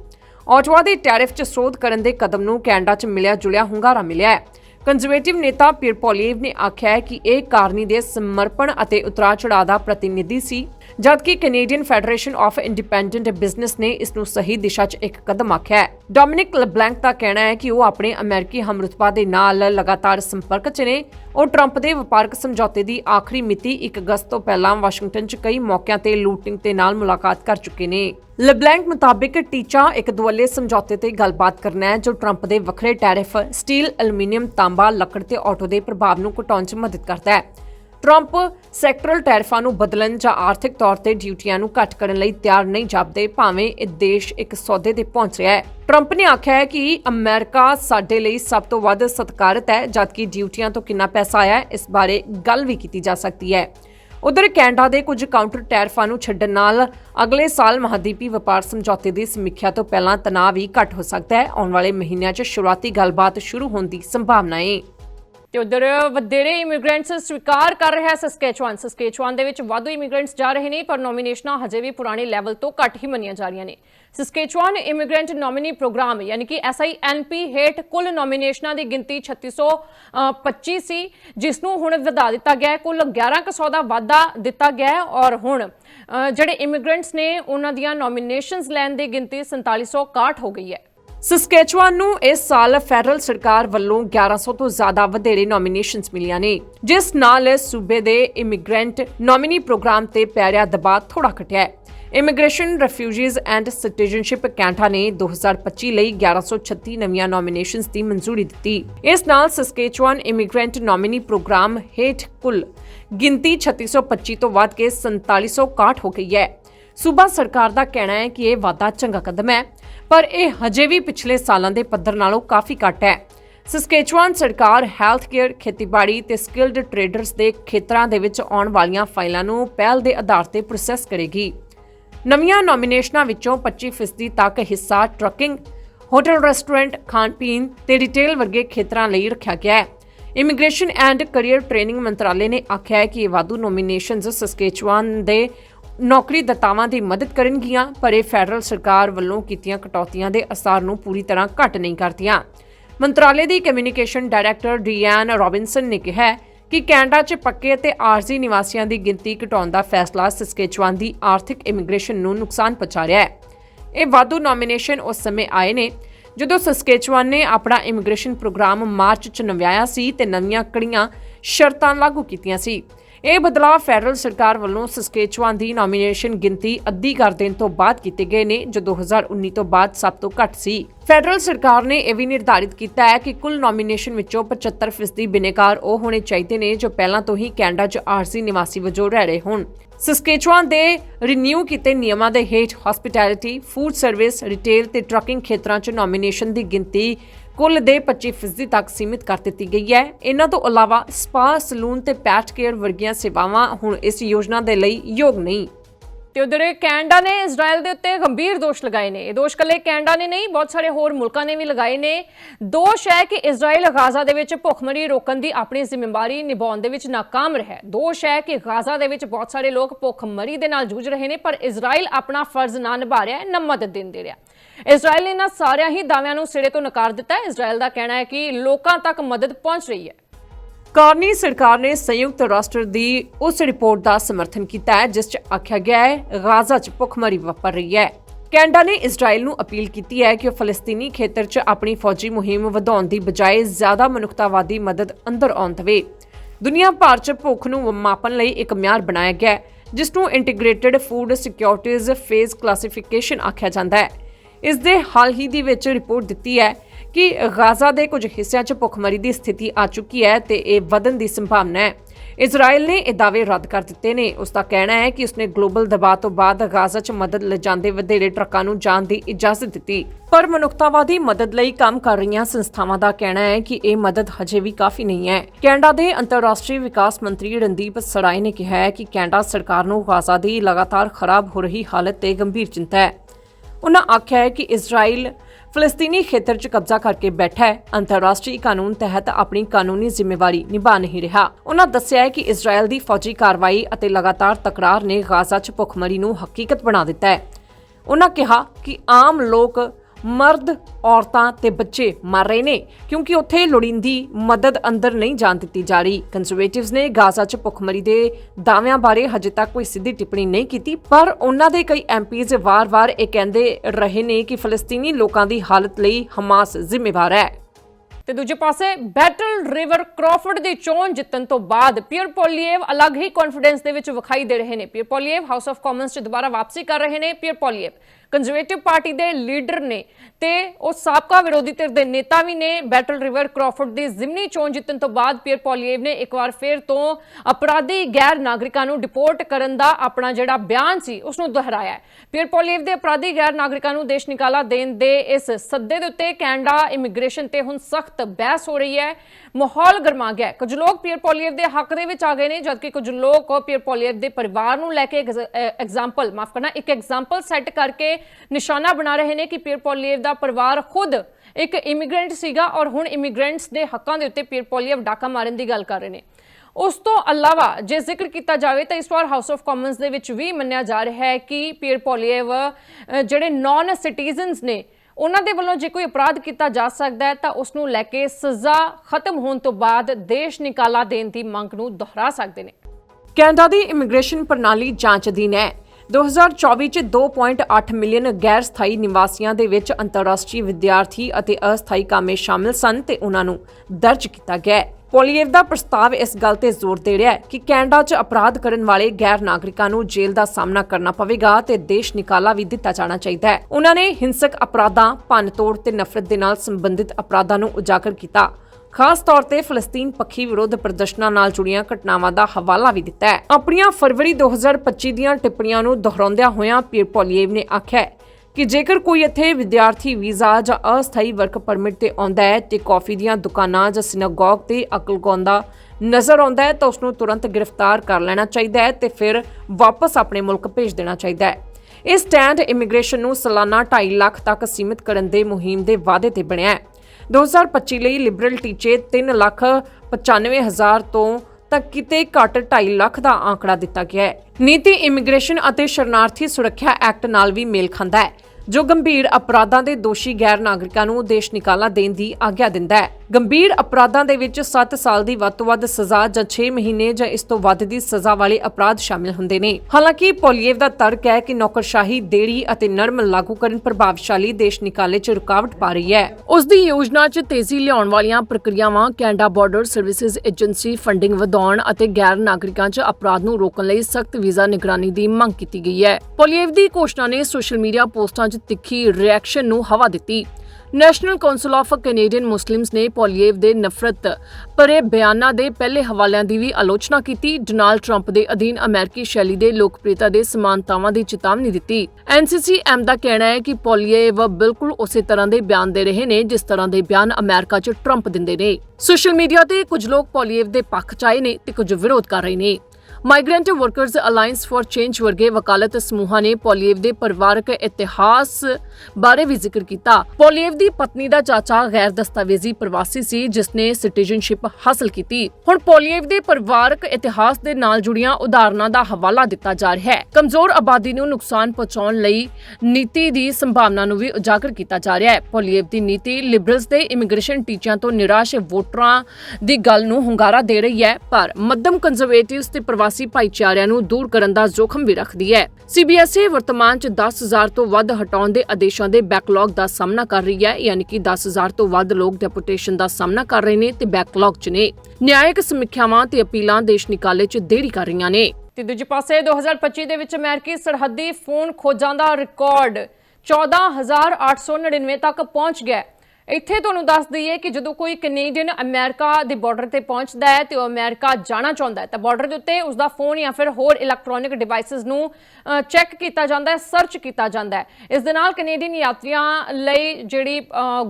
ਆਟਵਾ ਦੇ ਟੈਰਿਫ 'ਚ ਸੋਧ ਕਰਨ ਦੇ ਕਦਮ ਨੂੰ ਕੈਨੇਡਾ 'ਚ ਮਿਲਿਆ ਜੁਲਿਆ ਹੁੰਗਾਰਾ ਮਿਲਿਆ ਹੈ। ਕੰਜ਼ਰਵੇਟਿਵ ਨੇਤਾ ਪੀਰ ਪੋਲੀਏਵ ਨੇ ਆਖਿਆ ਹੈ ਕਿ ਇਹ ਕਾਰਨੀ ਦੇ ਸਮਰਪਣ ਅਤੇ ਉਤਰਾ ਚੜਾਅ ਦਾ ਪ੍ਰਤੀਨਿਧੀ ਸੀ। ਜਦਕਿ Canadian Federation of Independent Business ਨੇ ਇਸ ਨੂੰ ਸਹੀ ਦਿਸ਼ਾ 'ਚ ਇੱਕ ਕਦਮ ਆਖਿਆ ਹੈ। ਡੋਮਿਨਿਕ ਲਬਲੈਂਕ ਦਾ ਕਹਿਣਾ ਹੈ ਕਿ ਉਹ ਆਪਣੇ ਅਮਰੀਕੀ ਹਮਰੁਤਬਾ ਦੇ ਨਾਲ ਲਗਾਤਾਰ ਸੰਪਰਕ 'ਚ ਨੇ। ਉਹ ਟਰੰਪ ਦੇ ਵਪਾਰਕ ਸਮਝੌਤੇ ਦੀ ਆਖਰੀ ਮਿਤੀ 1 ਅਗਸਤ ਤੋਂ ਪਹਿਲਾਂ ਵਾਸ਼ਿੰਗਟਨ 'ਚ ਕਈ ਮੌਕਿਆਂ ਤੇ ਲੂਟਿੰਗ ਤੇ ਨਾਲ ਮੁਲਾਕਾਤ ਕਰ ਚੁੱਕੇ ਨੇ। ਲਬਲੈਂਕ ਮੁਤਾਬਿਕ ਟੀਚਾ ਇੱਕ ਦੁਵੱਲੇ ਸਮਝੌਤੇ ਤੇ ਗੱਲਬਾਤ ਕਰਨਾ ਹੈ ਜੋ ਟਰੰਪ ਦੇ ਵੱਖਰੇ ਟੈਰਿਫ ਸਟੀਲ, ਐਲੂਮੀਨੀਅਮ, ਤਾਂਬਾ, ਲੱਕੜ ਤੇ ਆਟੋ ਦੇ ਪ੍ਰਭਾਵ ਨੂੰ ਘਟਾਉਣ 'ਚ ਮਦਦ ਕਰਦਾ ਹੈ। ਟਰੰਪ ਸੈਕਟਰਲ ਟੈਰਿਫਾਂ ਨੂੰ ਬਦਲਣ ਜਾਂ ਆਰਥਿਕ ਤੌਰ ਤੇ ਡਿਊਟੀਆਂ ਨੂੰ ਘੱਟ ਕਰਨ ਲਈ ਤਿਆਰ ਨਹੀਂ ਜਾਪਦੇ, ਭਾਵੇਂ ਇਹ ਦੇਸ਼ ਇੱਕ ਸੌਦੇ ਤੇ ਪਹੁੰਚ ਰਿਹਾ ਹੈ। ਟਰੰਪ ਨੇ ਆਖਿਆ ਹੈ ਕਿ ਅਮਰੀਕਾ ਸਾਡੇ ਲਈ ਸਭ ਤੋਂ ਵੱਧ ਸਤਿਕਾਰਤ ਹੈ, ਜਦਕਿ ਡਿਊਟੀਆਂ ਤੋਂ ਕਿੰਨਾ ਪੈਸਾ ਆਇਆ ਇਸ ਬਾਰੇ ਗੱਲ ਵੀ ਕੀਤੀ ਜਾ ਸਕਦੀ ਹੈ। ਉਧਰ ਕੈਨੇਡਾ ਦੇ ਕੁਝ ਕਾਊਂਟਰ ਟੈਰਫਾਂ ਨੂੰ ਛੱਡਣ ਨਾਲ ਅਗਲੇ ਸਾਲ ਮਹਾਦੀਪੀ ਵਪਾਰ ਸਮਝੌਤੇ ਦੀ ਸਮੀਖਿਆ ਤੋਂ ਪਹਿਲਾਂ ਤਣਾਅ ਵੀ ਘੱਟ ਹੋ ਸਕਦਾ ਹੈ। ਆਉਣ ਵਾਲੇ ਮਹੀਨਿਆਂ 'ਚ ਸ਼ੁਰੂਆਤੀ ਗੱਲਬਾਤ ਸ਼ੁਰੂ ਹੋਣ ਦੀ ਸੰਭਾਵਨਾ ਹੈ। ਤੇ ਉਧਰ ਵਧੇਰੇ ਇਮੀਗ੍ਰੈਂਟਸ ਸਵੀਕਾਰ ਕਰ ਰਿਹਾ ਹੈ ਸਸਕੇਚੁਆਨ ਸਸਕੇਚੁਆਨ ਦੇ ਵਿੱਚ ਵਾਧੂ ਇਮੀਗ੍ਰੈਂਟਸ ਜਾ ਰਹੇ ਨੇ, ਪਰ ਨੋਮੀਨੇਸ਼ਨਾਂ ਹਜੇ ਵੀ ਪੁਰਾਣੇ ਲੈਵਲ ਤੋਂ ਘੱਟ ਹੀ ਮੰਨੀਆਂ ਜਾ ਰਹੀਆਂ ਨੇ। ਸਸਕੇਚੁਆਨ ਇਮੀਗ੍ਰੈਂਟ ਨੋਮੀਨੀ ਪ੍ਰੋਗਰਾਮ ਯਾਨੀ ਕਿ SINP ਹੇਠ ਕੁੱਲ ਨੋਮੀਨੇਸ਼ਨਾਂ ਦੀ ਗਿਣਤੀ 3625 ਸੀ ਜਿਸ ਨੂੰ ਹੁਣ ਵਧਾ ਦਿੱਤਾ ਗਿਆ ਹੈ। ਕੁੱਲ 1100 ਦਾ ਵਾਧਾ ਦਿੱਤਾ ਗਿਆ ਹੈ ਔਰ ਹੁਣ ਜਿਹੜੇ ਇਮੀਗ੍ਰੈਂਟਸ ਨੇ, ਉਹਨਾਂ ਦੀਆਂ ਨੋਮੀਨੇਸ਼ਨਸ ਲੈਣ ਦੀ ਗਿਣਤੀ 4761 ਹੋ ਗਈ ਹੈ। ਸਸਕੈਚੁਆਨ ਨੂੰ ਇਸ ਸਾਲ ਫੈਡਰਲ ਸਰਕਾਰ ਵੱਲੋਂ 1100 ਤੋਂ ਜ਼ਿਆਦਾ ਵਧੇਰੇ ਨੋਮੀਨੇਸ਼ਨਸ ਮਿਲੀਆਂ ਨੇ, ਜਿਸ ਨਾਲ ਸੂਬੇ ਦੇ ਇਮੀਗ੍ਰੈਂਟ ਨੋਮਿਨੀ ਪ੍ਰੋਗਰਾਮ ਤੇ ਪੈ ਰਿਹਾ ਦਬਾਅ ਥੋੜਾ ਘਟਿਆ ਹੈ। Immigration refugees and citizenship Canada ਨੇ 2025 ਲਈ 1136 ਨਵੀਆਂ ਨੋਮੀਨੇਸ਼ਨਸ ਦੀ ਮਨਜ਼ੂਰੀ ਦਿੱਤੀ। ਇਸ ਨਾਲ ਸਸਕੇਚੁਆਨ ਇਮੀਗ੍ਰੈਂਟ ਨੋਮਿਨੀ ਪ੍ਰੋਗਰਾਮ ਹੇਠ ਕੁੱਲ ਗਿਣਤੀ 3625 ਤੋਂ ਵੱਧ ਕੇ 4761 ਹੋ ਗਈ ਹੈ। ਸੂਬਾ ਸਰਕਾਰ ਦਾ ਕਹਿਣਾ ਹੈ ਕਿ ਇਹ ਵਾਧਾ ਚੰਗਾ ਕਦਮ ਹੈ। ਪਰ ਇਹ ਹਜੇ ਵੀ ਪਿਛਲੇ ਸਾਲਾਂ ਦੇ ਪੱਧਰ ਨਾਲੋਂ ਕਾਫੀ ਘੱਟ ਹੈ। ਸਸਕੇਚਵਾਨ ਸਰਕਾਰ ਹੈਲਥ ਕੇਅਰ ਖੇਤੀਬਾੜੀ ਤੇ ਸਕਿਲਡ ਟ੍ਰੇਡਰਸ ਦੇ ਖੇਤਰਾਂ ਦੇ ਵਿੱਚ ਆਉਣ ਵਾਲੀਆਂ ਫਾਈਲਾਂ ਨੂੰ ਪਹਿਲ ਦੇ ਆਧਾਰ ਤੇ ਪ੍ਰੋਸੈਸ ਕਰੇਗੀ। ਨਵੀਆਂ ਨੋਮੀਨੇਸ਼ਨਾਂ ਵਿੱਚੋਂ 25% ਤੱਕ ਹਿੱਸਾ ਟਰੱਕਿੰਗ, ਹੋਟਲ ਰੈਸਟੋਰੈਂਟ ਖਾਣ ਪੀਣ ਤੇ ਰਿਟੇਲ ਵਰਗੇ ਖੇਤਰਾਂ ਲਈ ਰੱਖਿਆ ਗਿਆ ਹੈ। ਇਮੀਗ੍ਰੇਸ਼ਨ ਐਂਡ ਕੈਰੀਅਰ ਟ੍ਰੇਨਿੰਗ ਮੰਤਰਾਲੇ ਨੇ ਆਖਿਆ ਹੈ ਕਿ ਇਹ ਵਾਧੂ ਨੋਮੀਨੇਸ਼ਨਸ ਸਸਕੇਚਵਾਨ ਦੇ ਨੌਕਰੀ ਦਾਤਾਵਾਂ ਦੀ ਮਦਦ ਕਰਨਗੀਆਂ, ਪਰ ਇਹ ਫੈਡਰਲ ਸਰਕਾਰ ਵੱਲੋਂ ਕੀਤੀਆਂ ਕਟੌਤੀਆਂ ਦੇ ਅਸਰ ਨੂੰ ਪੂਰੀ ਤਰ੍ਹਾਂ ਘੱਟ ਨਹੀਂ ਕਰਦੀਆਂ। ਮੰਤਰਾਲੇ ਦੀ ਕਮਿਊਨੀਕੇਸ਼ਨ ਡਾਇਰੈਕਟਰ ਡੀਐਨ ਰੋਬਿਨਸਨ ਨੇ ਕਿਹਾ ਕਿ ਕੈਨੇਡਾ 'ਚ ਪੱਕੇ ਅਤੇ ਆਰਜ਼ੀ ਨਿਵਾਸੀਆਂ ਦੀ ਗਿਣਤੀ ਘਟਾਉਣ ਦਾ ਫੈਸਲਾ ਸਸਕੇਚੁਆਨ ਦੀ ਆਰਥਿਕ ਇਮੀਗ੍ਰੇਸ਼ਨ ਨੂੰ ਨੁਕਸਾਨ ਪਹੁੰਚਾ ਰਿਹਾ ਹੈ। ਇਹ ਵਾਧੂ ਨੋਮੀਨੇਸ਼ਨ ਉਸ ਸਮੇਂ ਆਏ ਨੇ ਜਦੋਂ ਸਸਕੇਚਵਾਨ ਨੇ ਆਪਣਾ ਇਮੀਗ੍ਰੇਸ਼ਨ ਪ੍ਰੋਗਰਾਮ ਮਾਰਚ 'ਚ ਨਵਿਆਇਆ ਸੀ ਤੇ ਨਵੀਆਂ ਕੜੀਆਂ ਸ਼ਰਤਾਂ ਲਾਗੂ ਕੀਤੀਆਂ ਸੀ। ਇਹ ਬਦਲਾਅ ਫੈਡਰਲ ਸਰਕਾਰ ਵੱਲੋਂ ਸਸਕੇਚੁਆਨ ਦੀ ਨੋਮੀਨੇਸ਼ਨ ਗਿਣਤੀ ਅੱਧੀ ਕਰ ਦੇਣ ਤੋਂ ਬਾਅਦ ਕੀਤੇ ਗਏ ਨੇ, ਜੋ 2019 ਤੋਂ ਬਾਅਦ ਸਭ ਤੋਂ ਘੱਟ ਸੀ। ਫੈਡਰਲ ਸਰਕਾਰ ਨੇ ਇਹ ਵੀ ਨਿਰਧਾਰਿਤ ਕੀਤਾ ਹੈ ਕਿ ਕੁੱਲ ਨੋਮੀਨੇਸ਼ਨ ਵਿੱਚੋਂ 75% ਬਿਨੇਕਾਰ ਉਹ ਹੋਣੇ ਚਾਹੀਦੇ ਨੇ, ਜੋ ਪਹਿਲਾਂ ਤੋਂ ਹੀ ਕੈਨੇਡਾ 'ਚ ਆਰਜ਼ੀ ਨਿਵਾਸੀ ਵਜੋਂ ਰਹਿ ਰਹੇ ਹੋਣ। ਸਸਕੇਚੁਆਨ ਦੇ ਰੀਨਿਊ ਕੀਤੇ ਨਿਯਮਾਂ ਦੇ ਹੇਠ ਹਸਪਿਟੈਲਿਟੀ ਫੂਡ ਸਰਵਿਸ ਰਿਟੇਲ ਤੇ ਟਰੱਕਿੰਗ ਖੇਤਰਾਂ 'ਚ ਨੋਮੀਨੇਸ਼ਨ ਦੀ ਗਿਣਤੀ ਕੁੱਲ ਦੇ 25% ਤੱਕ ਸੀਮਿਤ ਕਰ ਦਿੱਤੀ ਗਈ ਹੈ। ਇਹਨਾਂ ਤੋਂ ਇਲਾਵਾ ਸਪਾ, ਸਲੂਨ ਤੇ ਪੈਟ ਕੇਅਰ ਵਰਗੀਆਂ ਸੇਵਾਵਾਂ ਹੁਣ ਇਸ ਯੋਜਨਾ ਦੇ ਲਈ ਯੋਗ ਨਹੀਂ। ਤੇ ਉਧਰ ਕੈਨੇਡਾ ਨੇ ਇਜ਼ਰਾਈਲ ਦੇ ਉੱਤੇ ਗੰਭੀਰ ਦੋਸ਼ ਲਗਾਏ ਨੇ। ਇਹ ਦੋਸ਼ ਕੱਲੇ ਕੈਨੇਡਾ ਨੇ ਨਹੀਂ, ਬਹੁਤ ਸਾਰੇ ਹੋਰ ਮੁਲਕਾਂ ਨੇ ਵੀ ਲਗਾਏ ਨੇ। ਦੋਸ਼ ਹੈ ਕਿ ਇਜ਼ਰਾਈਲ ਗਾਜ਼ਾ ਦੇ ਵਿੱਚ ਭੁੱਖਮਰੀ ਰੋਕਣ ਦੀ ਆਪਣੀ ਜ਼ਿੰਮੇਵਾਰੀ ਨਿਭਾਉਣ ਦੇ ਵਿੱਚ ਨਾਕਾਮ ਰਿਹਾ ਹੈ। ਦੋਸ਼ ਹੈ ਕਿ ਗਾਜ਼ਾ ਦੇ ਵਿੱਚ ਬਹੁਤ ਸਾਰੇ ਲੋਕ ਭੁੱਖਮਰੀ ਦੇ ਨਾਲ ਜੂਝ ਰਹੇ ਨੇ, ਪਰ ਇਜ਼ਰਾਈਲ ਆਪਣਾ ਫਰਜ਼ ਨਾ ਨਿਭਾ ਰਿਹਾ ਹੈ ਨਾ ਮਦਦ ਦਿੰਦੇ ਰਿਹਾ। ਇਜ਼ਰਾਈਲ ਨੇ ਇਹਨਾਂ ਸਾਰਿਆਂ ਹੀ ਦਾਅਵਿਆਂ ਨੂੰ ਸਿਰੇ ਤੋਂ ਨਕਾਰ ਦਿੱਤਾ ਹੈ। ਇਜ਼ਰਾਈਲ ਦਾ ਕਹਿਣਾ ਹੈ ਕਿ ਲੋਕਾਂ ਤੱਕ ਮਦਦ ਪਹੁੰਚ ਰਹੀ ਹੈ। ਕਾਰਨੀ ਸਰਕਾਰ ਨੇ ਸੰਯੁਕਤ ਰਾਸ਼ਟਰ ਦੀ ਉਸ ਰਿਪੋਰਟ ਦਾ ਸਮਰਥਨ ਕੀਤਾ ਹੈ, ਜਿਸ 'ਚ ਆਖਿਆ ਗਿਆ ਹੈ, ਗਾਜ਼ਾ 'ਚ ਭੁੱਖਮਰੀ ਵਾਪਰ ਰਹੀ ਹੈ। ਕੈਨੇਡਾ ਨੇ ਇਜ਼ਰਾਈਲ ਨੂੰ ਅਪੀਲ ਕੀਤੀ ਹੈ ਕਿ ਉਹ ਫਲਸਤੀਨੀ ਖੇਤਰ 'ਚ ਆਪਣੀ ਫੌਜੀ ਮੁਹਿੰਮ ਵਧਾਉਣ ਦੀ ਬਜਾਏ ਜ਼ਿਆਦਾ ਮਨੁੱਖਤਾਵਾਦੀ ਮਦਦ ਅੰਦਰ ਆਉਣ ਦੇਵੇ। ਦੁਨੀਆ ਭਰ 'ਚ ਭੁੱਖ ਨੂੰ ਮਾਪਣ ਲਈ ਇੱਕ ਮਿਆਰ ਬਣਾਇਆ ਗਿਆ ਹੈ, ਜਿਸ ਨੂੰ integrated food securities phase classification ਆਖਿਆ ਜਾਂਦਾ ਹੈ। ਇਸ ਦੇ ਹਾਲ ਹੀ ਦੀ ਵਿੱਚ ਰਿਪੋਰਟ ਦਿੱਤੀ ਹੈ ਕਿ ਗਾਜ਼ਾ ਦੇ ਕੁਝ ਹਿੱਸਿਆਂ 'ਚ ਭੁੱਖਮਰੀ ਦੀ ਸਥਿਤੀ ਆ ਚੁੱਕੀ ਹੈ ਤੇ ਇਹ ਵਧਣ ਦੀ ਸੰਭਾਵਨਾ ਹੈ। ਇਜ਼ਰਾਈਲ ਨੇ ਇਹ ਦਾਅਵੇ ਰੱਦ ਕਰ ਦਿੱਤੇ ਨੇ। ਉਸ ਦਾ ਕਹਿਣਾ ਹੈ ਕਿ ਉਸਨੇ ਗਲੋਬਲ ਦਬਾਅ ਤੋਂ ਬਾਅਦ ਗਾਜ਼ਾ 'ਚ ਮਦਦ ਲਿਜਾਂਦੇ ਵਧੇਰੇ ਟਰੱਕਾਂ ਨੂੰ ਜਾਣ ਦੀ ਇਜਾਜ਼ਤ ਦਿੱਤੀ। ਪਰ ਮਨੁੱਖਤਾਵਾਦੀ ਮਦਦ ਲਈ ਕੰਮ ਕਰ ਰਹੀਆਂ ਸੰਸਥਾਵਾਂ ਦਾ ਕਹਿਣਾ ਹੈ ਕਿ ਇਹ ਮਦਦ ਹਜੇ ਵੀ ਕਾਫੀ ਨਹੀਂ ਹੈ। ਕੈਨੇਡਾ ਦੇ ਅੰਤਰਰਾਸ਼ਟਰੀ ਵਿਕਾਸ ਮੰਤਰੀ ਰਣਦੀਪ ਸਰਾਏ ਨੇ ਕਿਹਾ ਹੈ ਕਿ ਕੈਨੇਡਾ ਸਰਕਾਰ ਨੂੰ ਗਾਜ਼ਾ ਦੀ ਲਗਾਤਾਰ ਖਰਾਬ ਹੋ ਰਹੀ ਹਾਲਤ ਤੇ ਗੰਭੀਰ ਚਿੰਤਾ ਹੈ। ਉਹਨਾਂ ਆਖਿਆ ਹੈ ਕਿ ਇਜ਼ਰਾਈਲ ਫਲਸਤੀਨੀ ਖੇਤਰ 'ਚ ਕਬਜ਼ਾ ਕਰਕੇ ਬੈਠਾ ਹੈ। ਅੰਤਰਰਾਸ਼ਟਰੀ ਕਾਨੂੰਨ ਤਹਿਤ ਆਪਣੀ ਕਾਨੂੰਨੀ ਜ਼ਿੰਮੇਵਾਰੀ ਨਿਭਾ ਨਹੀਂ ਰਿਹਾ। ਉਹਨਾਂ ਦੱਸਿਆ ਹੈ ਕਿ ਇਜ਼ਰਾਈਲ ਦੀ ਫੌਜੀ ਕਾਰਵਾਈ ਅਤੇ ਲਗਾਤਾਰ ਤਕਰਾਰ ਨੇ ਗਾਜ਼ਾ 'ਚ ਭੁੱਖਮਰੀ ਨੂੰ ਹਕੀਕਤ ਬਣਾ ਦਿੱਤਾ ਹੈ। ਉਹਨਾਂ ਕਿਹਾ ਕਿ ਆਮ ਲੋਕ ਮਰਦ, ਔਰਤਾਂ ਤੇ ਬੱਚੇ ਮਰ ਰਹੇ ਨੇ, ਕਿਉਂਕਿ ਉੱਥੇ ਲੋੜੀਂਦੀ ਮਦਦ ਅੰਦਰ ਨਹੀਂ ਜਾਣ ਦਿੱਤੀ ਜਾ ਰਹੀ। ਕੰਜ਼ਰਵੇਟਿਵਸ ਨੇ ਗਾਜ਼ਾ 'ਚ ਭੁੱਖਮਰੀ ਦੇ ਦਾਅਵਿਆਂ ਬਾਰੇ ਹਜੇ ਤੱਕ ਕੋਈ ਸਿੱਧੀ ਟਿੱਪਣੀ ਨਹੀਂ ਕੀਤੀ, ਪਰ ਉਹਨਾਂ ਦੇ ਕਈ ਐਮਪੀਜ਼ ਵਾਰ-ਵਾਰ ਇਹ ਕਹਿੰਦੇ ਰਹੇ ਨੇ ਕਿ ਫਲਸਤੀਨੀ ਲੋਕਾਂ ਦੀ ਹਾਲਤ ਲਈ ਹਮਾਸ ਜ਼ਿੰਮੇਵਾਰ ਹੈ। ਤੇ ਦੂਜੇ ਪਾਸੇ ਬੈਟਲ ਰਿਵਰ ਕ੍ਰਾਫੋਰਡ ਦੀ ਚੋਣ ਜਿੱਤਣ ਤੋਂ ਬਾਅਦ ਪੀਅਰ ਪੋਲੀਏਵ ਅਲੱਗ ਹੀ ਕੌਨਫੀਡੈਂਸ ਦੇ ਵਿੱਚ ਵਿਖਾਈ ਦੇ ਰਹੇ ਨੇ। Pierre Poilievre House of Commons 'ਚ ਦੁਬਾਰਾ ਵਾਪਸੀ ਕਰ ਰਹੇ ਨੇ। ਪੀਅਰ ਪੋਲੀਏਵ ਕੰਜ਼ਰਵੇਟਿਵ ਪਾਰਟੀ ਦੇ ਲੀਡਰ ਨੇ ਤੇ ਉਹ ਸਾਬਕਾ ਵਿਰੋਧੀ ਧਿਰ ਦੇ ਨੇਤਾ ਵੀ ਨੇ। ਬੈਟਲ ਰਿਵਰ ਕ੍ਰਾਫੋਰਡ ਦੀ ਜ਼ਿਮਨੀ ਚੋਣ ਜਿੱਤਣ ਤੋਂ ਬਾਅਦ ਪੀਅਰ ਪੋਲੀਏਵ ਨੇ ਇੱਕ ਵਾਰ ਫੇਰ ਤੋਂ ਅਪਰਾਧੀ ਗੈਰ ਨਾਗਰਿਕਾਂ ਨੂੰ ਡਿਪੋਰਟ ਕਰਨ ਦਾ ਆਪਣਾ ਜਿਹੜਾ ਬਿਆਨ ਸੀ ਉਸ ਨੂੰ ਦੁਹਰਾਇਆ ਹੈ। ਪੀਅਰ ਪੋਲੀਏਵ ਦੇ ਅਪਰਾਧੀ ਗੈਰ ਨਾਗਰਿਕਾਂ ਨੂੰ ਦੇਸ਼ ਨਿਕਾਲਾ ਦੇਣ ਦੇ ਇਸ ਸੱਦੇ ਦੇ ਉੱਤੇ ਕੈਨੇਡਾ ਇਮੀਗ੍ਰੇਸ਼ਨ ਤੇ ਹੁਣ ਸਖਤ ਬਹਿਸ ਹੋ ਰਹੀ ਹੈ। ਮਾਹੌਲ ਗਰਮਾ ਗਿਆ ਕੁਝ ਲੋਕ ਪੀਅਰ ਪੋਲੀਅਰ ਦੇ ਹੱਕ ਦੇ ਵਿੱਚ ਆ ਗਏ ਨੇ, ਜਦਕਿ ਕੁਝ ਲੋਕ ਪੀਅਰ ਪੋਲੀਅਰ ਦੇ ਪਰਿਵਾਰ ਨੂੰ ਲੈ ਕੇ ਐਗਜ਼ਾਮਪਲ ਮਾਫ ਕਰਨਾ, ਇੱਕ ਐਗਜ਼ਾਮਪਲ ਸੈੱਟ ਕਰਕੇ ਨਿਸ਼ਾਨਾ ਬਣਾ ਰਹੇ ਨੇ ਕਿ ਪੀਅਰ ਪੋਲੀਅਰ ਦਾ ਪਰਿਵਾਰ ਖੁਦ ਇੱਕ ਇਮੀਗ੍ਰੈਂਟ ਸੀਗਾ ਔਰ ਹੁਣ ਇਮੀਗ੍ਰੈਂਟਸ ਦੇ ਹੱਕਾਂ ਦੇ ਉੱਤੇ ਪੀਅਰ ਪੋਲੀਏਵ ਡਾਕਾ ਮਾਰਨ ਦੀ ਗੱਲ ਕਰ ਰਹੇ ਨੇ। ਉਸ ਤੋਂ ਇਲਾਵਾ ਜੇ ਜ਼ਿਕਰ ਕੀਤਾ ਜਾਵੇ ਤਾਂ ਇਸ ਵਾਰ ਹਾਊਸ ਆਫ ਕਾਮਨਸ ਦੇ ਵਿੱਚ ਵੀ ਮੰਨਿਆ ਜਾ ਰਿਹਾ ਹੈ ਕਿ ਪੀਅਰ ਪੋਲੀਏਵ ਜਿਹੜੇ ਨਾਨ ਸਿਟੀਜ਼ਨਸ ਨੇ ਉਹਨਾਂ ਦੇ ਵੱਲੋਂ ਜੇ ਕੋਈ ਅਪਰਾਧ ਕੀਤਾ ਜਾ ਸਕਦਾ ਹੈ, ਤਾਂ ਉਸ ਨੂੰ ਲੈ ਕੇ ਸਜ਼ਾ ਖਤਮ ਹੋਣ ਤੋਂ ਬਾਅਦ ਦੇਸ਼ ਨਿਕਾਲਾ ਦੇਣ ਦੀ ਮੰਗ ਨੂੰ ਦੁਹਰਾ ਸਕਦੇ ਨੇ। ਕੈਨੇਡਾ ਦੀ ਇਮੀਗ੍ਰੇਸ਼ਨ ਪ੍ਰਣਾਲੀ ਜਾਂਚ ਅਧੀਨ ਹੈ 2024 ਚ 2.8 ਮਿਲੀਅਨ ਗੈਰ ਸਥਾਈ ਨਿਵਾਸੀਆਂ ਦੇ ਵਿੱਚ ਅੰਤਰਰਾਸ਼ਟਰੀ ਵਿਦਿਆਰਥੀ ਅਤੇ ਅਸਥਾਈ ਕਾਮੇ ਸ਼ਾਮਿਲ ਸਨ ਤੇ ਉਹਨਾਂ ਨੂੰ ਦਰਜ ਕੀਤਾ ਗਿਆ ਹੈ। ਪੋਲੀਏਵ ਦਾ ਪ੍ਰਸਤਾਵ ਇਸ ਗੱਲ ਤੇ ਜ਼ੋਰ ਦੇ ਰਿਹਾ ਹੈ ਕਿ ਕੈਨੇਡਾ 'ਚ ਅਪਰਾਧ ਕਰਨ ਵਾਲੇ ਗੈਰ ਨਾਗਰਿਕਾਂ ਨੂੰ ਜੇਲ੍ਹ ਦਾ ਸਾਹਮਣਾ ਕਰਨਾ ਪਵੇਗਾ ਤੇ ਦੇਸ਼ ਨਿਕਾਲਾ ਵੀ ਦਿੱਤਾ ਜਾਣਾ ਚਾਹੀਦਾ ਹੈ। ਉਹਨਾਂ ਨੇ ਹਿੰਸਕ ਅਪਰਾਧਾਂ, ਭੰਨਤੋੜ ਤੇ ਨਫ਼ਰਤ ਦੇ ਨਾਲ ਸੰਬੰਧਿਤ ਅਪਰਾਧਾਂ ਨੂੰ ਉਜਾਗਰ ਕੀਤਾ। ਖਾਸ ਤੌਰ ਤੇ ਫਲਸਤੀਨ ਪੱਖੀ ਵਿਰੋਧ ਪ੍ਰਦਰਸ਼ਨਾਂ ਨਾਲ ਜੁੜੀਆਂ ਘਟਨਾਵਾਂ ਦਾ ਹਵਾਲਾ ਵੀ ਦਿੱਤਾ ਹੈ। ਆਪਣੀਆਂ ਫਰਵਰੀ 2025 ਦੀਆਂ ਟਿੱਪਣੀਆਂ ਨੂੰ ਦੁਹਰਾਉਂਦਿਆਂ ਹੋਇਆਂ ਪੀਰ ਪੋਲੀਏਵ ਨੇ ਆਖਿਆ ਕਿ ਜੇਕਰ ਕੋਈ ਇੱਥੇ ਵਿਦਿਆਰਥੀ ਵੀਜ਼ਾ ਜਾਂ ਅਸਥਾਈ ਵਰਕ ਪਰਮਿਟ ਤੇ ਆਉਂਦਾ ਹੈ ਤੇ ਕਾਫੀ ਦੀਆਂ ਦੁਕਾਨਾਂ ਜਾਂ ਸਿਨਾਗੋਗ ਤੇ ਅਕਲ ਗਾਉਂਦਾ ਨਜ਼ਰ ਆਉਂਦਾ ਹੈ, ਤਾਂ ਉਸ ਨੂੰ ਤੁਰੰਤ ਗ੍ਰਿਫਤਾਰ ਕਰ ਲੈਣਾ ਚਾਹੀਦਾ ਹੈ ਤੇ ਫਿਰ ਵਾਪਸ ਆਪਣੇ ਮੁਲਕ ਭੇਜ ਦੇਣਾ ਚਾਹੀਦਾ ਹੈ। ਇਹ ਸਟੈਂਡ ਇਮੀਗ੍ਰੇਸ਼ਨ ਨੂੰ ਸਾਲਾਨਾ 2.5 ਲੱਖ ਤੱਕ ਸੀਮਿਤ ਕਰਨ ਦੇ ਮੁਹਿੰਮ ਦੇ ਵਾਅਦੇ ਤੇ ਬਣਿਆ ਹੈ। 2025 ਲਈ ਲਿਬਰਲ ਟੀਚੇ 3 ਲੱਖ 95 ਹਜ਼ਾਰ ਤੋਂ ਕਿਤੇ ਘੱਟ 2.5 ਲੱਖ ਦਾ ਆંકੜਾ ਦਿੱਤਾ ਗਿਆ ਹੈ। ਨੀਤੀ, ਇਮੀਗ੍ਰੇਸ਼ਨ ਅਤੇ ਸ਼ਰਨਾਰਥੀ ਸੁਰੱਖਿਆ ਐਕਟ ਨਾਲ ਵੀ ਮੇਲ ਖਾਂਦਾ ਹੈ, ਜੋ ਗੰਭੀਰ ਅਪਰਾਧਾਂ ਦੇ ਦੋਸ਼ੀ ਗੈਰ ਨਾਗਰਿਕਾਂ ਨੂੰ ਦੇਸ਼ ਨਿਕਾਲਾ ਦੇਣ ਦੀ ਆਗਿਆ ਦਿੰਦਾ ਹੈ। ਗੰਭੀਰ ਅਪਰਾਧਾਂ ਦੇ ਵਿੱਚ 7 ਸਾਲ ਦੀ ਵੱਧ ਤੋਂ ਵੱਧ ਸਜ਼ਾ ਜਾਂ 6 ਮਹੀਨੇ ਜਾਂ ਇਸ ਤੋਂ ਵੱਧ ਦੀ ਸਜ਼ਾ ਵਾਲੇ ਅਪਰਾਧ ਸ਼ਾਮਿਲ ਹੁੰਦੇ ਨੇ। ਹਾਲਾਂਕਿ ਪੋਲੀਏਵ ਦਾ ਤਰਕ ਹੈ ਕਿ ਨੌਕਰਸ਼ਾਹੀ, ਦੇਰੀ ਅਤੇ ਨਰਮ ਲਾਗੂਕਰਨ ਪ੍ਰਭਾਵਸ਼ਾਲੀ ਦੇਸ਼ ਨਿਕਾਲੇ 'ਚ ਰੁਕਾਵਟ ਪਾ ਰਹੀ ਹੈ। ਉਸ ਦੀ ਯੋਜਨਾ 'ਚ ਤੇਜ਼ੀ ਲਿਆਉਣ ਵਾਲੀਆਂ ਪ੍ਰਕਿਰਿਆਵਾਂ Canada Border Services Agency funding ਵਧਾਉਣ ਅਤੇ ਗੈਰ ਨਾਗਰਿਕਾਂ 'ਚ ਅਪਰਾਧ ਨੂੰ ਰੋਕਣ ਲਈ ਸਖਤ ਵੀਜ਼ਾ ਨਿਗਰਾਨੀ ਦੀ ਮੰਗ ਕੀਤੀ ਗਈ ਹੈ। ਪੋਲੀਏਵ ਦੀ ਘੋਸ਼ਣਾ ਨੇ ਸੋਸ਼ਲ ਮੀਡੀਆ ਪੋਸਟਾਂ 'ਚ ਤਿੱਖੀ ਰਿਐਕਸ਼ਨ ਨੂੰ ਹਵਾ ਦਿੱਤੀ। National Council of Canadian Muslims ਨੇ ਪੋਲੀਏਵ ਦੇ ਨਫ਼ਰਤ ਭਰੇ ਬਿਆਨਾਂ ਦੇ ਪਹਿਲੇ ਹਵਾਲਿਆਂ ਦੀ ਵੀ ਆਲੋਚਨਾ ਕੀਤੀ। ਡੋਨਾਲਡ ਟਰੰਪ ਦੇ ਅਧੀਨ ਅਮਰੀਕੀ ਸ਼ੈਲੀ ਦੇ ਲੋਕਪ੍ਰਿਯਤਾ ਦੇ ਸਮਾਨਤਾਵਾਂ ਦੀ ਚੇਤਾਵਨੀ ਦਿੱਤੀ। ਐਨਸੀਸੀਐਮ ਦਾ ਕਹਿਣਾ ਹੈ ਕਿ ਪੋਲੀਏਵ ਬਿਲਕੁਲ ਉਸੇ ਤਰ੍ਹਾਂ ਦੇ ਬਿਆਨ ਦੇ ਰਹੇ ਨੇ, ਜਿਸ ਤਰ੍ਹਾਂ ਦੇ ਬਿਆਨ ਅਮਰੀਕਾ 'ਚ ਟਰੰਪ ਦਿੰਦੇ ਨੇ। ਸੋਸ਼ਲ ਮੀਡੀਆ ਤੇ ਕੁਝ ਲੋਕ ਪੋਲੀਏਵ ਦੇ ਪੱਖ 'ਚ ਆਏ ਨੇ ਤੇ ਕੁਝ ਵਿਰੋਧ ਕਰ ਰਹੇ ਨੇ। Migrant Workers Alliance for Change ਵਰਗੇ ਵਕਾਲਤ ਸਮੂਹਾਂ ਨੇ ਪੋਲੀਏਵ ਦੇ ਪਰਿਵਾਰਕ ਇਤਿਹਾਸ ਬਾਰੇ ਵੀ ਜ਼ਿਕਰ ਕੀਤਾ। ਪੋਲੀਏਵ ਦੀ ਪਤਨੀ ਦਾ ਚਾਚਾ ਗੈਰ ਦਸਤਾਵੇਜ਼ੀ ਪ੍ਰਵਾਸੀ ਸੀ, ਜਿਸ ਨੇ ਸਿਟੀਜ਼ਨਸ਼ਿਪ ਹਾਸਲ ਕੀਤੀ। ਹੁਣ ਪੋਲੀਏਵ ਦੇ ਪਰਿਵਾਰਕ ਇਤਿਹਾਸ ਦੇ ਨਾਲ ਜੁੜੀਆਂ ਉਦਾਹਰਨਾਂ ਦਾ ਹਵਾਲਾ ਦਿੱਤਾ ਜਾ ਰਿਹਾ ਹੈ। ਕਮਜ਼ੋਰ ਆਬਾਦੀ ਨੂੰ ਨੁਕਸਾਨ ਪਹੁੰਚਾਉਣ ਲਈ ਨੀਤੀ ਦੀ ਸੰਭਾਵਨਾ ਨੂੰ ਵੀ ਉਜਾਗਰ ਕੀਤਾ ਜਾ ਰਿਹਾ ਹੈ। ਪੋਲੀਏਵ ਦੀ ਨੀਤੀ ਲਿਬਰਲਸ ਦੇ ਇਮੀਗ੍ਰੇਸ਼ਨ ਟੀਚਿਆਂ ਤੋਂ ਨਿਰਾਸ਼ ਵੋਟਰਾਂ ਦੀ ਗੱਲ ਨੂੰ ਹੁੰਗਾਰਾ ਦੇ ਰਹੀ ਹੈ, ਪਰ ਮੱਧਮ ਕੰਜ਼ਰਵੇਟਿਵਸ ਤੇ ਪ੍ਰਵਾਸੀ ਭਾਈਚਾਰਿਆਂ ਨੂੰ ਦੂਰ ਕਰਨ ਦਾ ਜ਼ੋਖਮ ਵੀ ਰੱਖਦੀ ਹੈ। ਸੀਬੀਐਸਈ ਵਰਤਮਾਨ ਚ 10000 ਤੋਂ ਵੱਧ ਹਟਾਉਣ ਦੇ ਆਦੇਸ਼ਾਂ ਦੇ ਬੈਕਲੌਗ ਦਾ ਸਾਹਮਣਾ ਕਰ ਰਹੀ ਹੈ, ਯਾਨੀ ਕਿ 10000 ਤੋਂ ਵੱਧ ਲੋਕ ਡੈਪੂਟੇਸ਼ਨ ਦਾ ਸਾਹਮਣਾ ਕਰ ਰਹੇ ਨੇ ਤੇ ਬੈਕਲੌਗ ਚ ਨੇ। ਨਿਆਇਕ ਸਮੀਖਿਆਵਾਂ ਤੇ ਅਪੀਲਾਂ ਦੇਸ਼ ਨਿਕਾਲੇ ਚ ਦੇਰੀ ਕਰ ਰਹੀਆਂ ਨੇ। ਤੇ ਦੂਜੇ ਪਾਸੇ 2025 ਦੇ ਵਿੱਚ ਅਮਰੀਕੀ ਸਰਹੱਦੀ ਫੋਨ ਖੋਜਾਂ ਦਾ ਰਿਕਾਰਡ 14899 ਤੱਕ ਪਹੁੰਚ ਗਿਆ ਇੱਥੇ ਤੁਹਾਨੂੰ ਦੱਸ ਦਈਏ ਕਿ ਜਦੋਂ ਕੋਈ ਕੈਨੇਡੀਅਨ ਅਮਰੀਕਾ ਦੇ ਬਾਰਡਰ ਤੇ ਪਹੁੰਚਦਾ ਹੈ ਤੇ ਉਹ ਅਮਰੀਕਾ ਜਾਣਾ ਚਾਹੁੰਦਾ ਹੈ, ਤਾਂ ਬਾਰਡਰ ਦੇ ਉੱਤੇ ਉਸ ਦਾ ਫੋਨ ਜਾਂ ਫਿਰ ਹੋਰ ਇਲੈਕਟ੍ਰੋਨਿਕ ਡਿਵਾਈਸਸ ਨੂੰ ਚੈੱਕ ਕੀਤਾ ਜਾਂਦਾ ਹੈ ਸਰਚ ਕੀਤਾ ਜਾਂਦਾ ਹੈ। ਇਸ ਦੇ ਨਾਲ ਕੈਨੇਡੀਅਨ ਯਾਤਰੀਆਂ ਲਈ ਜਿਹੜੀ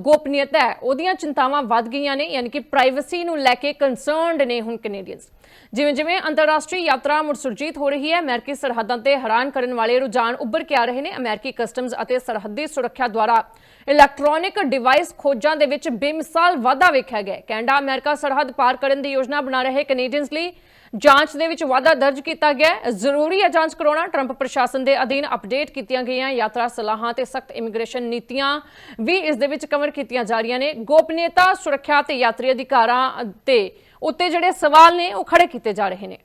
ਗੋਪਨੀਯਤਾ ਹੈ, ਉਹਦੀਆਂ ਚਿੰਤਾਵਾਂ ਵੱਧ ਗਈਆਂ ਨੇ, ਯਾਨੀ ਕਿ ਪ੍ਰਾਈਵੇਸੀ ਨੂੰ ਲੈ ਕੇ ਕੰਸਰਨਡ ਨੇ ਹੁਣ ਕੈਨੇਡੀਅਨਸ। ਜਿਵੇਂ ਜਿਵੇਂ ਅੰਤਰਰਾਸ਼ਟਰੀ ਯਾਤਰਾ ਮੁੜ ਸੁਰਜੀਤ ਹੋ ਰਹੀ ਹੈ, ਅਮਰੀਕੀ ਸਰਹੱਦਾਂ ਤੇ ਹੈਰਾਨ ਕਰਨ ਵਾਲੇ ਰੁਝਾਨ ਉੱਭਰ ਕੇ ਆ ਰਹੇ ਨੇ। ਅਮਰੀਕੀ ਕਸਟਮਜ਼ ਅਤੇ ਸਰਹੱਦੀ ਸੁਰੱਖਿਆ ਦੁਆਰਾ ਇਲੈਕਟ੍ਰੋਨਿਕ ਡਿਵਾਈਸ ਖੋਜਾਂ ਦੇ ਵਿੱਚ ਬੇਮਿਸਾਲ ਵਾਧਾ ਵੇਖਿਆ ਗਿਆ ਕੈਨੇਡਾ ਅਮਰੀਕਾ ਸਰਹੱਦ ਪਾਰ ਕਰਨ ਦੀ ਯੋਜਨਾ ਬਣਾ ਰਹੇ ਕੈਨੇਡੀਅਨਸ ਲਈ ਜਾਂਚ ਦੇ ਵਿੱਚ ਵਾਧਾ ਦਰਜ ਕੀਤਾ ਗਿਆ ਜ਼ਰੂਰੀ ਹੈ ਜਾਂਚ ਕਰਾਉਣਾ। ਟਰੰਪ ਪ੍ਰਸ਼ਾਸਨ ਦੇ ਅਧੀਨ ਅਪਡੇਟ ਕੀਤੀਆਂ ਗਈਆਂ ਯਾਤਰਾ ਸਲਾਹਾਂ ਤੇ ਸਖਤ ਇਮੀਗ੍ਰੇਸ਼ਨ ਨੀਤੀਆਂ ਵੀ ਇਸ ਦੇ ਵਿੱਚ ਕਵਰ ਕੀਤੀਆਂ ਜਾ ਰਹੀਆਂ ਨੇ। ਗੋਪਨੀਯਤਾ, ਸੁਰੱਖਿਆ ਤੇ ਯਾਤਰੀ ਅਧਿਕਾਰਾਂ ਤੇ ਉੱਤੇ ਜਿਹੜੇ ਸਵਾਲ ਨੇ ਉਹ ਖੜੇ ਕੀਤੇ ਜਾ ਰਹੇ ਨੇ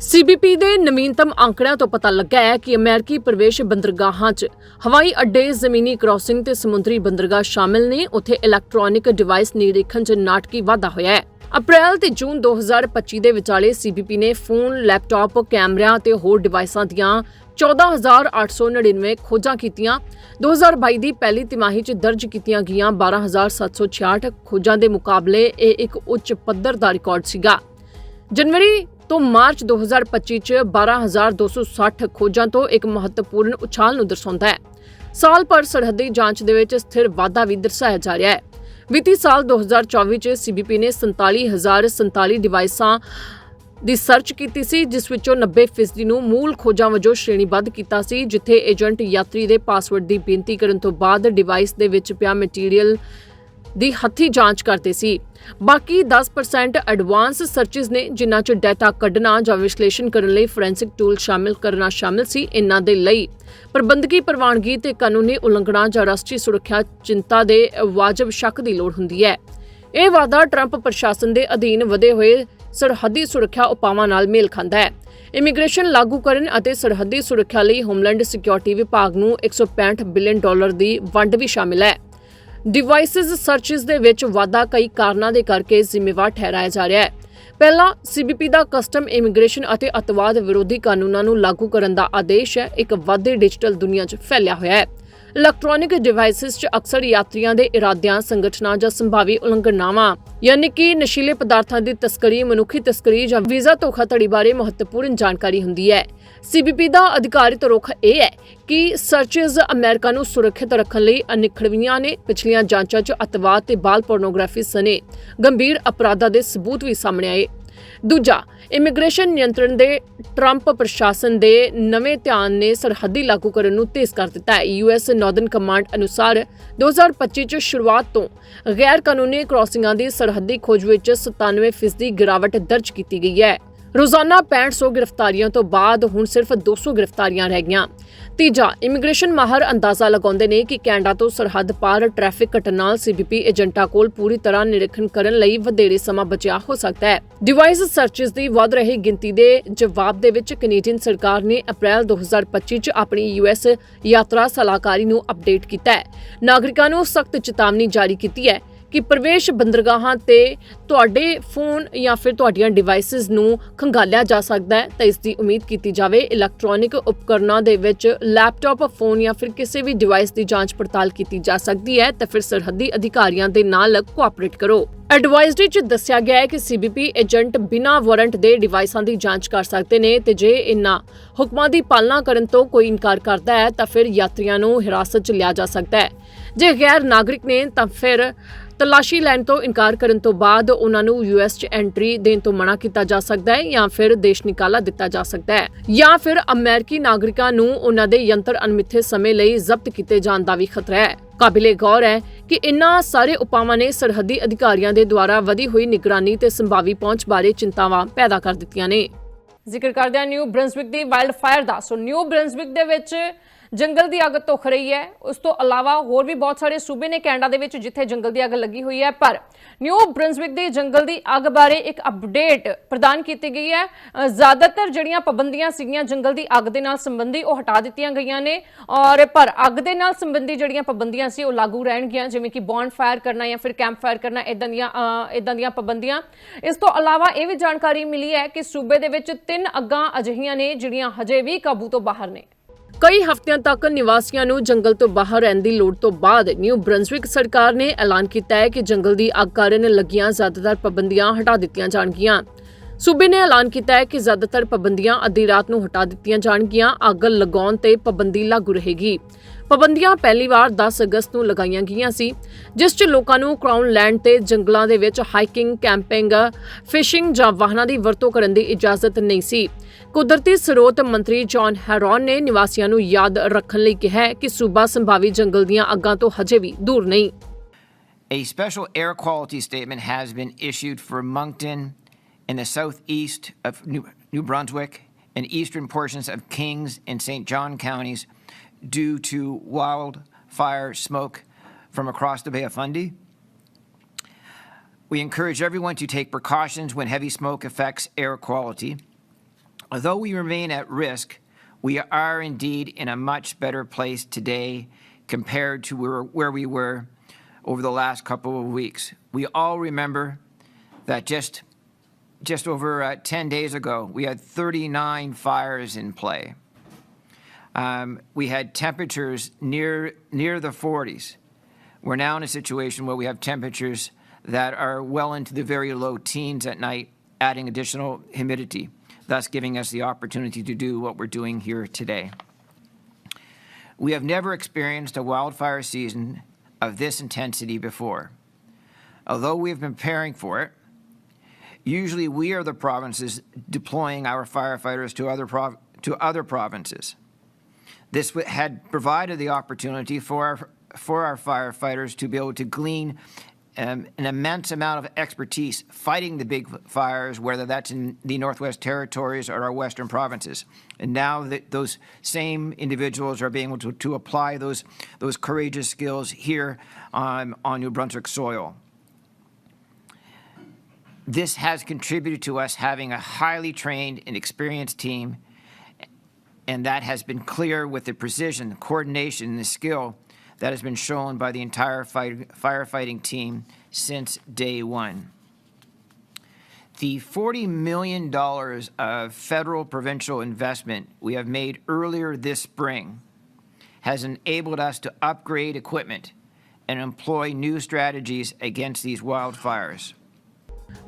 ਸੀਬੀਪੀ ਦੇ ਨਵੀਨਤਮ ਅੰਕੜਿਆਂ ਤੋਂ ਪਤਾ ਲੱਗਾ ਹੈ ਕਿ ਅਮਰੀਕੀ ਪ੍ਰਵੇਸ਼ ਬੰਦਰਗਾਹਾਂ 'ਚ ਹਵਾਈ ਅੱਡੇ, ਜ਼ਮੀਨੀ ਕ੍ਰਾਸਿੰਗ ਤੇ ਸਮੁੰਦਰੀ ਬੰਦਰਗਾਹ ਸ਼ਾਮਿਲ ਨੇ। ਉੱਥੇ ਇਲੈਕਟ੍ਰੋਨਿਕ ਡਿਵਾਈਸ ਨਿਰੀਖਣ 'ਚ ਨਾਟਕੀ ਵਾਧਾ ਹੋਇਆ ਹੈ। ਅਪ੍ਰੈਲ ਤੇ ਜੂਨ 2025 ਦੇ ਵਿਚਾਲੇ ਸੀਬੀਪੀ ਨੇ ਫੋਨ, ਲੈਪਟਾਪ, ਕੈਮਰਿਆਂ ਤੇ ਹੋਰ ਡਿਵਾਈਸਾਂ ਦੀਆਂ 14899 ਖੋਜਾਂ ਕੀਤੀਆਂ। 2022 ਦੀ ਪਹਿਲੀ ਤਿਮਾਹੀ 'ਚ ਦਰਜ ਕੀਤੀਆਂ ਗਈਆਂ 12766 ਖੋਜਾਂ ਦੇ ਮੁਕਾਬਲੇ, ਇਹ ਇੱਕ ਉੱਚ ਪੱਧਰ ਦਾ ਰਿਕਾਰਡ ਸੀਗਾ। ਜਨਵਰੀ ਤੋਂ ਮਾਰਚ 2025 ਚ 12260 ਖੋਜਾਂ ਤੋਂ ਇੱਕ ਮਹੱਤਵਪੂਰਨ ਉਛਾਲ ਨੂੰ ਦਰਸਾਉਂਦਾ ਹੈ। ਸਾਲ ਭਰ ਸਰਹੱਦੀ ਜਾਂਚ ਦੇ ਵਿੱਚ ਸਥਿਰ ਵਾਧਾ ਵੀ ਦਰਸਾਇਆ ਜਾ ਰਿਹਾ ਹੈ। ਵਿੱਤੀ ਸਾਲ 2024 ਚ ਸੀਬੀਪੀ ਨੇ 47047 ਡਿਵਾਈਸਾਂ ਦੀ ਸਰਚ ਕੀਤੀ ਸੀ, ਜਿਸ ਵਿੱਚੋਂ 90% ਨੂੰ ਮੂਲ ਖੋਜਾਂ ਵਜੋਂ ਸ਼੍ਰੇਣੀਬੱਧ ਕੀਤਾ ਸੀ, ਜਿੱਥੇ ਏਜੰਟ ਯਾਤਰੀ ਦੇ ਪਾਸਵਰਡ ਦੀ ਬੇਨਤੀ ਕਰਨ ਤੋਂ ਬਾਅਦ ਡਿਵਾਈਸ ਦੇ ਵਿੱਚ ਪਿਆ ਮਟੀਰੀਅਲ ਦੀ ਹੱਥੀ ਜਾਂਚ ਕਰਦੇ ਸੀ। ਬਾਕੀ 10% ਐਡਵਾਂਸ ਸਰਚਸ ਨੇ, ਜਿਨ੍ਹਾਂ 'ਚ ਡਾਟਾ ਕੱਢਣਾ ਜਾਂ ਵਿਸ਼ਲੇਸ਼ਣ ਕਰਨ ਲਈ ਫੋਰੈਂਸਿਕ ਟੂਲ ਸ਼ਾਮਿਲ ਕਰਨਾ ਸ਼ਾਮਿਲ ਸੀ ਇਹਨਾਂ ਦੇ ਲਈ। ਪ੍ਰਬੰਧਕੀ ਪ੍ਰਵਾਨਗੀ ਤੇ ਕਾਨੂੰਨੀ ਉਲੰਘਣਾ ਜਾਂ ਰਾਸ਼ਟਰੀ ਸੁਰੱਖਿਆ ਚਿੰਤਾ ਦੇ ਵਾਜਬ ਸ਼ੱਕ ਦੀ ਲੋੜ ਹੁੰਦੀ ਹੈ। ਇਹ ਵਾਅਦਾ ਟਰੰਪ ਪ੍ਰਸ਼ਾਸਨ ਦੇ ਅਧੀਨ ਵਧੇ ਹੋਏ ਸਰਹੱਦੀ ਸੁਰੱਖਿਆ ਉਪਾਵਾਂ ਨਾਲ ਮੇਲ ਖਾਂਦਾ ਹੈ। ਇਮੀਗ੍ਰੇਸ਼ਨ ਲਾਗੂ ਕਰਨ ਅਤੇ ਸਰਹੱਦੀ ਸੁਰੱਖਿਆ ਲਈ ਹੋਮਲੈਂਡ ਸਿਕਿਉਰਿਟੀ ਵਿਭਾਗ ਨੂੰ 165 ਬਿਲੀਅਨ ਡਾਲਰ ਦੀ ਵੰਡ ਵੀ ਸ਼ਾਮਿਲ ਹੈ। ਡਿਵਾਈਸਸ ਸਰਚਸ ਦੇ ਵਿੱਚ ਵਾਧਾ ਕਈ ਕਾਰਨਾਂ ਦੇ ਕਰਕੇ ਜ਼ਿੰਮੇਵਾਰ ਠਹਿਰਾਇਆ ਜਾ ਰਿਹਾ ਹੈ। ਪਹਿਲਾ ਸੀਬੀਪੀ ਦਾ ਕਸਟਮ ਇਮੀਗ੍ਰੇਸ਼ਨ ਅਤੇ ਅਤਵਾਦ ਵਿਰੋਧੀ ਕਾਨੂੰਨਾਂ ਨੂੰ ਲਾਗੂ ਕਰਨ ਦਾ ਆਦੇਸ਼ ਹੈ। ਇੱਕ ਵਾਧੇ ਡਿਜੀਟਲ ਦੁਨੀਆ 'ਚ ਫੈਲਿਆ ਹੋਇਆ ਹੈ। ਇਲੈਕਟ੍ਰੋਨਿਕ ਡਿਵਾਈਸਸ 'ਚ ਅਕਸਰ ਯਾਤਰੀਆਂ ਦੇ ਇਰਾਦਿਆਂ ਸੰਗਠਨਾਂ ਜਾਂ ਸੰਭਾਵੀ ਉਲੰਘਣਾਵਾਂ, ਯਾਨੀ ਕਿ ਨਸ਼ੀਲੇ ਪਦਾਰਥਾਂ ਦੀ ਤਸਕਰੀ, ਮਨੁੱਖੀ ਤਸਕਰੀ ਜਾਂ ਵੀਜ਼ਾ ਧੋਖਾਧੜੀ ਬਾਰੇ ਮਹੱਤਵਪੂਰਨ ਜਾਣਕਾਰੀ ਹੁੰਦੀ ਹੈ। ਸੀਬੀਪੀ ਦਾ ਅਧਿਕਾਰਿਤ ਰੁਖ ਇਹ ਹੈ ਕਿ ਸਰਚਸ ਅਮਰੀਕਾ ਨੂੰ ਸੁਰੱਖਿਅਤ ਰੱਖਣ ਲਈ ਅਨਿਖੜਵੀਆਂ ਨੇ ਪਿਛਲੀਆਂ ਜਾਂਚਾਂ 'ਚ ਅਤਵਾਦ ਤੇ ਬਾਲ ਪੋਰਨੋਗ੍ਰਾਫੀ ਸਨੇ ਗੰਭੀਰ ਅਪਰਾਧਾਂ ਦੇ ਸਬੂਤ ਵੀ ਸਾਹਮਣੇ ਆਏ। ਦੂਜਾ, ਇਮੀਗ੍ਰੇਸ਼ਨ ਨਿਯੰਤਰਣ ਦੇ ਟਰੰਪ ਪ੍ਰਸ਼ਾਸਨ ਦੇ ਨਵੇਂ ਧਿਆਨ ਨੇ ਸਰਹੱਦੀ ਲਾਗੂ ਕਰਨ ਨੂੰ ਤੇਜ਼ ਕਰ ਦਿੱਤਾ ਹੈ। ਯੂਐਸ ਨਾਰਦਰਨ ਕਮਾਂਡ ਅਨੁਸਾਰ 2025 ਚ ਸ਼ੁਰੂਆਤ ਤੋਂ ਗੈਰ ਕਾਨੂੰਨੀ ਕ੍ਰਾਸਿੰਗਾਂ ਦੀ ਸਰਹੱਦੀ ਖੋਜ ਵਿੱਚ 97% ਗਿਰਾਵਟ ਦਰਜ ਕੀਤੀ ਗਈ ਹੈ। ਰੋਜ਼ਾਨਾ 6500 ਗ੍ਰਿਫਤਾਰੀਆਂ ਤੋਂ ਬਾਅਦ ਹੁਣ ਸਿਰਫ 200 ਗ੍ਰਿਫਤਾਰੀਆਂ ਰਹਿ ਗਈਆਂ। ਤੀਜਾ ਇਮੀਗ੍ਰੇਸ਼ਨ ਮਾਹਰ ਅੰਦਾਜ਼ਾ ਲਗਾਉਂਦੇ ਨੇ ਕਿ ਕੈਨੇਡਾ ਤੋਂ ਸਰਹੱਦ ਪਾਰ ਟ੍ਰੈਫਿਕ ਘਟਨ ਸੀਬੀਪੀ ਏਜੰਟਾਂ ਕੋਲ ਪੂਰੀ ਤਰ੍ਹਾਂ ਨਿਰੀਖਣ ਕਰਨ ਲਈ ਵਧੇਰੇ ਸਮਾਂ ਬਚਿਆ ਹੋ ਸਕਦਾ ਹੈ। ਡਿਵਾਈਸ ਸਰਚਸ ਦੀ ਵਧ ਰਹੀ ਗਿਣਤੀ ਦੇ ਜਵਾਬ ਦੇ ਵਿੱਚ ਕੈਨੇਡੀਅਨ ਸਰਕਾਰ ਨੇ ਅਪ੍ਰੈਲ 2025 ਚ ਆਪਣੀ ਯੂਐਸ ਯਾਤਰਾ ਸਲਾਹਕਾਰੀ ਨੂੰ ਅਪਡੇਟ ਕੀਤਾ ਹੈ। ਨਾਗਰਿਕਾਂ ਨੂੰ ਸਖਤ ਚੇਤਾਵਨੀ ਜਾਰੀ ਕੀਤੀ ਹੈ। ਕਿ ਪ੍ਰਵੇਸ਼ ਬੰਦਰਗਾਹਾਂ ਤੇ ਤੁਹਾਡੇ ਫੋਨ ਜਾਂ ਫਿਰ ਤੁਹਾਡੀਆਂ ਡਿਵਾਈਸਸ ਨੂੰ ਖੰਗਾਲਿਆ ਜਾ ਸਕਦਾ ਹੈ ਤਾਂ ਇਸ ਦੀ ਉਮੀਦ ਕੀਤੀ ਜਾਵੇ। ਇਲੈਕਟ੍ਰੋਨਿਕ ਉਪਕਰਨਾਂ ਦੇ ਵਿੱਚ ਲੈਪਟਾਪ ਫੋਨ ਜਾਂ ਫਿਰ ਕਿਸੇ ਵੀ ਡਿਵਾਈਸ ਦੀ ਜਾਂਚ ਪੜਤਾਲ ਕੀਤੀ ਜਾ ਸਕਦੀ ਹੈ ਤਾਂ ਫਿਰ ਸਰਹੱਦੀ ਅਧਿਕਾਰੀਆਂ ਦੇ ਨਾਲ ਕੋਆਪਰੇਟ ਕਰੋ। ਐਡਵਾਈਜ਼ਰੀ 'ਚ ਦੱਸਿਆ ਗਿਆ ਹੈ ਕਿ ਸੀਬੀਪੀ ਏਜੰਟ ਬਿਨਾਂ ਵਾਰੰਟ ਦੇ ਡਿਵਾਈਸਾਂ ਦੀ ਜਾਂਚ ਕਰ ਸਕਦੇ ਨੇ ਤੇ ਜੇ ਇਨ੍ਹਾਂ ਹੁਕਮਾਂ ਦੀ ਪਾਲਣਾ ਕਰਨ ਤੋਂ ਕੋਈ ਇਨਕਾਰ ਕਰਦਾ ਹੈ ਤਾਂ ਫਿਰ ਯਾਤਰੀਆਂ ਨੂੰ ਹਿਰਾਸਤ 'ਚ ਲਿਆ ਜਾ ਸਕਦਾ ਹੈ। ਜੇ ਗੈਰ ਨਾਗਰਿਕ ਨੇ ਤਾਂ ਫਿਰ ਤਲਾਸ਼ੀ ਲੈਣ ਤੋਂ ਇਨਕਾਰ ਕਰਨ ਤੋਂ ਬਾਅਦ ਉਹਨਾਂ ਨੂੰ ਯੂਐਸ 'ਚ ਐਂਟਰੀ ਦੇਣ ਤੋਂ ਮਨਾ ਕੀਤਾ ਜਾ ਸਕਦਾ ਹੈ ਜਾਂ ਫਿਰ ਦੇਸ਼ ਨਿਕਾਲਾ ਦਿੱਤਾ ਜਾ ਸਕਦਾ ਹੈ। ਜਾਂ ਫਿਰ ਅਮਰੀਕੀ ਨਾਗਰਿਕਾਂ ਨੂੰ ਉਹਨਾਂ ਦੇ ਯੰਤਰ ਅਣਮਿੱਥੇ ਸਮੇਂ ਲਈ ਜ਼ਬਤ ਕੀਤੇ ਜਾਣ ਦਾ ਵੀ ਖਤਰਾ ਹੈ। ਕਾਬਿਲੇ ਗੌਰ ਹੈ ਕਿ ਇਨ੍ਹਾਂ ਸਾਰੇ ਉਪਾਵਾਂ ਨੇ ਸਰਹੱਦੀ ਅਧਿਕਾਰੀਆਂ ਦੇ ਦੁਆਰਾ ਵਧੀ ਹੋਈ ਨਿਗਰਾਨੀ ਤੇ ਸੰਭਾਵੀ ਪਹੁੰਚ ਬਾਰੇ ਚਿੰਤਾਵਾਂ ਪੈਦਾ ਕਰ ਦਿੱਤੀਆਂ ਨੇ। ਜ਼ਿਕਰ ਕਰਦੇ ਨਿਊ ਬ੍ਰੰਸਵਿਕ ਦੀ ਵਾਈਲਡ ਫਾਇਰ ਦਾ। ਸੋ ਨਿਊ ਬ੍ਰੰਸਵਿਕ ਦੇ ਵਿੱਚ ਜੰਗਲ ਦੀ ਅੱਗ ਧੁਖ ਰਹੀ ਹੈ। ਉਸ ਤੋਂ ਇਲਾਵਾ ਹੋਰ ਵੀ ਬਹੁਤ ਸਾਰੇ ਸੂਬੇ ਨੇ ਕੈਨੇਡਾ ਦੇ ਵਿੱਚ ਜਿੱਥੇ ਜੰਗਲ ਦੀ ਅੱਗ ਲੱਗੀ ਹੋਈ ਹੈ। ਪਰ ਨਿਊ ਬ੍ਰੰਸਵਿਕ ਦੇ ਜੰਗਲ ਦੀ ਅੱਗ ਬਾਰੇ ਇੱਕ ਅਪਡੇਟ ਪ੍ਰਦਾਨ ਕੀਤੀ ਗਈ ਹੈ। ਜ਼ਿਆਦਾਤਰ ਜਿਹੜੀਆਂ ਪਾਬੰਦੀਆਂ ਸੀਗੀਆਂ ਜੰਗਲ ਦੀ ਅੱਗ ਦੇ ਨਾਲ ਸੰਬੰਧੀ ਉਹ ਹਟਾ ਦਿੱਤੀਆਂ ਗਈਆਂ ਨੇ। ਔਰ ਪਰ ਅੱਗ ਦੇ ਨਾਲ ਸੰਬੰਧੀ ਜਿਹੜੀਆਂ ਪਾਬੰਦੀਆਂ ਸੀ ਉਹ ਲਾਗੂ ਰਹਿਣਗੀਆਂ ਜਿਵੇਂ ਕਿ ਬੌਂਡ ਫਾਇਰ ਕਰਨਾ ਜਾਂ ਫਿਰ ਕੈਂਪ ਫਾਇਰ ਕਰਨਾ ਇਦਾਂ ਦੀਆਂ ਅ, ਇਦਾਂ ਦੀਆਂ ਪਾਬੰਦੀਆਂ। ਇਸ ਤੋਂ ਇਲਾਵਾ ਇਹ ਵੀ ਜਾਣਕਾਰੀ ਮਿਲੀ ਹੈ ਕਿ ਸੂਬੇ ਦੇ ਵਿੱਚ ਤਿੰਨ ਅੱਗਾਂ ਅਜਿਹੀਆਂ ਨੇ ਜਿਹੜੀਆਂ ਹਜੇ ਵੀ ਕਾਬੂ ਤੋਂ ਬਾਹਰ ਨੇ। ਕਈ ਹਫ਼ਤਿਆਂ ਤੱਕ ਨਿਵਾਸੀਆਂ ਨੂੰ ਜੰਗਲ ਤੋਂ ਬਾਹਰ ਰਹਿਣ ਦੀ ਲੋੜ ਤੋਂ ਬਾਅਦ ਨਿਊ ਬ੍ਰੰਸਵਿਕ ਸਰਕਾਰ ਨੇ ਐਲਾਨ ਕੀਤਾ ਹੈ ਕਿ ਜੰਗਲ ਦੀ ਅੱਗ ਕਾਰਨ ਲੱਗੀਆਂ ਜ਼ਿਆਦਾਤਰ ਪਾਬੰਦੀਆਂ ਹਟਾ ਦਿੱਤੀਆਂ ਜਾਣਗੀਆਂ। ਸੂਬੇ ਨੇ ਐਲਾਨ ਕੀਤਾ ਹੈ ਕਿ ਜ਼ਿਆਦਾਤਰ ਪਾਬੰਦੀਆਂ ਅੱਧੀ ਰਾਤ ਨੂੰ ਹਟਾ ਦਿੱਤੀਆਂ ਜਾਣਗੀਆਂ। ਅੱਗ ਲਗਾਉਣ ਤੇ ਪਾਬੰਦੀ ਲਾਗੂ ਰਹੇਗੀ। ਪਾਬੰਦੀਆਂ ਪਹਿਲੀ ਵਾਰ 10 ਅਗਸਤ ਨੂੰ ਲਗਾਈਆਂ ਗਈਆਂ ਸੀ ਜਿਸ 'ਚ ਲੋਕਾਂ ਨੂੰ ਕ੍ਰਾਊਨ ਲੈਂਡ ਤੇ ਜੰਗਲਾਂ ਦੇ ਵਿੱਚ ਹਾਈਕਿੰਗ ਕੈਂਪਿੰਗ ਫਿਸ਼ਿੰਗ ਜਾਂ ਵਾਹਨਾਂ ਦੀ ਵਰਤੋਂ ਕਰਨ ਦੀ ਇਜਾਜ਼ਤ ਨਹੀਂ ਸੀ ਕੁਦਰਤੀ ਸਰੋਤ ਮੰਤਰੀ ਜੌਨ ਹੈਰੋਨ ਨੇ ਨਿਵਾਸੀਆਂ ਨੂੰ ਯਾਦ ਰੱਖਣ ਲਈ ਕਿਹਾ ਹੈ ਕਿ ਸੂਬਾ ਸੰਭਾਵੀ ਜੰਗਲ ਦੀਆਂ ਅੱਗਾਂ ਤੋਂ ਹਜੇ ਵੀ ਦੂਰ ਨਹੀਂ A special air quality statement has been issued for Moncton in the southeast of New, New Brunswick and eastern portions of Kings and St. John counties due to wildfire smoke from across the Bay of Fundy. We encourage everyone to take precautions when heavy smoke affects air quality. Although we remain at risk, we are indeed in a much better place today compared to where, we were over the last couple of weeks. We all remember that just just over uh, 10 days ago, we had 39 fires in play. Um, we had temperatures near near the 40s. We're now in a situation where we have temperatures that are well into the very low teens at night, adding additional humidity, thus giving us the opportunity to do what we're doing here today. We have never experienced a wildfire season of this intensity before. Although we have been preparing for it, usually we are the provinces deploying our firefighters to other, prov- to other provinces. This had provided the opportunity for our, for our firefighters to be able to glean um, an immense amount of expertise fighting the big fires, whether that's in the Northwest Territories or our Western provinces. And now that those same individuals are being able to, to apply those, those courageous skills here um, on New Brunswick soil. This has contributed to us having a highly trained and experienced team and that has been clear with the precision, the coordination, and the skill that has been shown by the entire fight, firefighting team since day one. The $40 million of federal provincial investment we have made earlier this spring has enabled us to upgrade equipment and employ new strategies against these wildfires.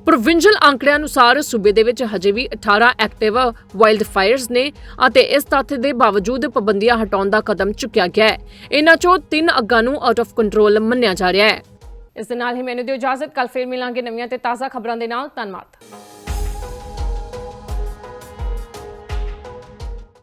Provincial ਅੰਕੜਿਆਂ ਅਨੁਸਾਰ ਸੂਬੇ ਦੇ ਵਿੱਚ ਹਜੇ ਵੀ 18 ਐਕਟਿਵ ਵਾਈਲਡ ਫਾਇਰਸ ਨੇ ਅਤੇ ਇਸ ਤੱਥ ਦੇ ਬਾਵਜੂਦ ਪਾਬੰਦੀਆਂ ਹਟਾਉਣ ਦਾ ਕਦਮ ਚੁੱਕਿਆ ਗਿਆ ਹੈ। ਇਹਨਾਂ ਚੋਂ ਤਿੰਨ ਅੱਗਾਂ ਨੂੰ ਆਊਟ ਆਫ ਕੰਟਰੋਲ ਮੰਨਿਆ ਜਾ ਰਿਹਾ ਹੈ। ਇਸ ਦੇ ਨਾਲ ਹੀ ਮੈਨੂੰ ਦਿਓ ਇਜਾਜ਼ਤ ਕੱਲ ਫੇਰ ਮਿਲਾਂਗੇ ਨਵੀਆਂ ਤੇ ਤਾਜ਼ਾ ਖਬਰਾਂ ਦੇ ਨਾਲ। ਧੰਨਵਾਦ।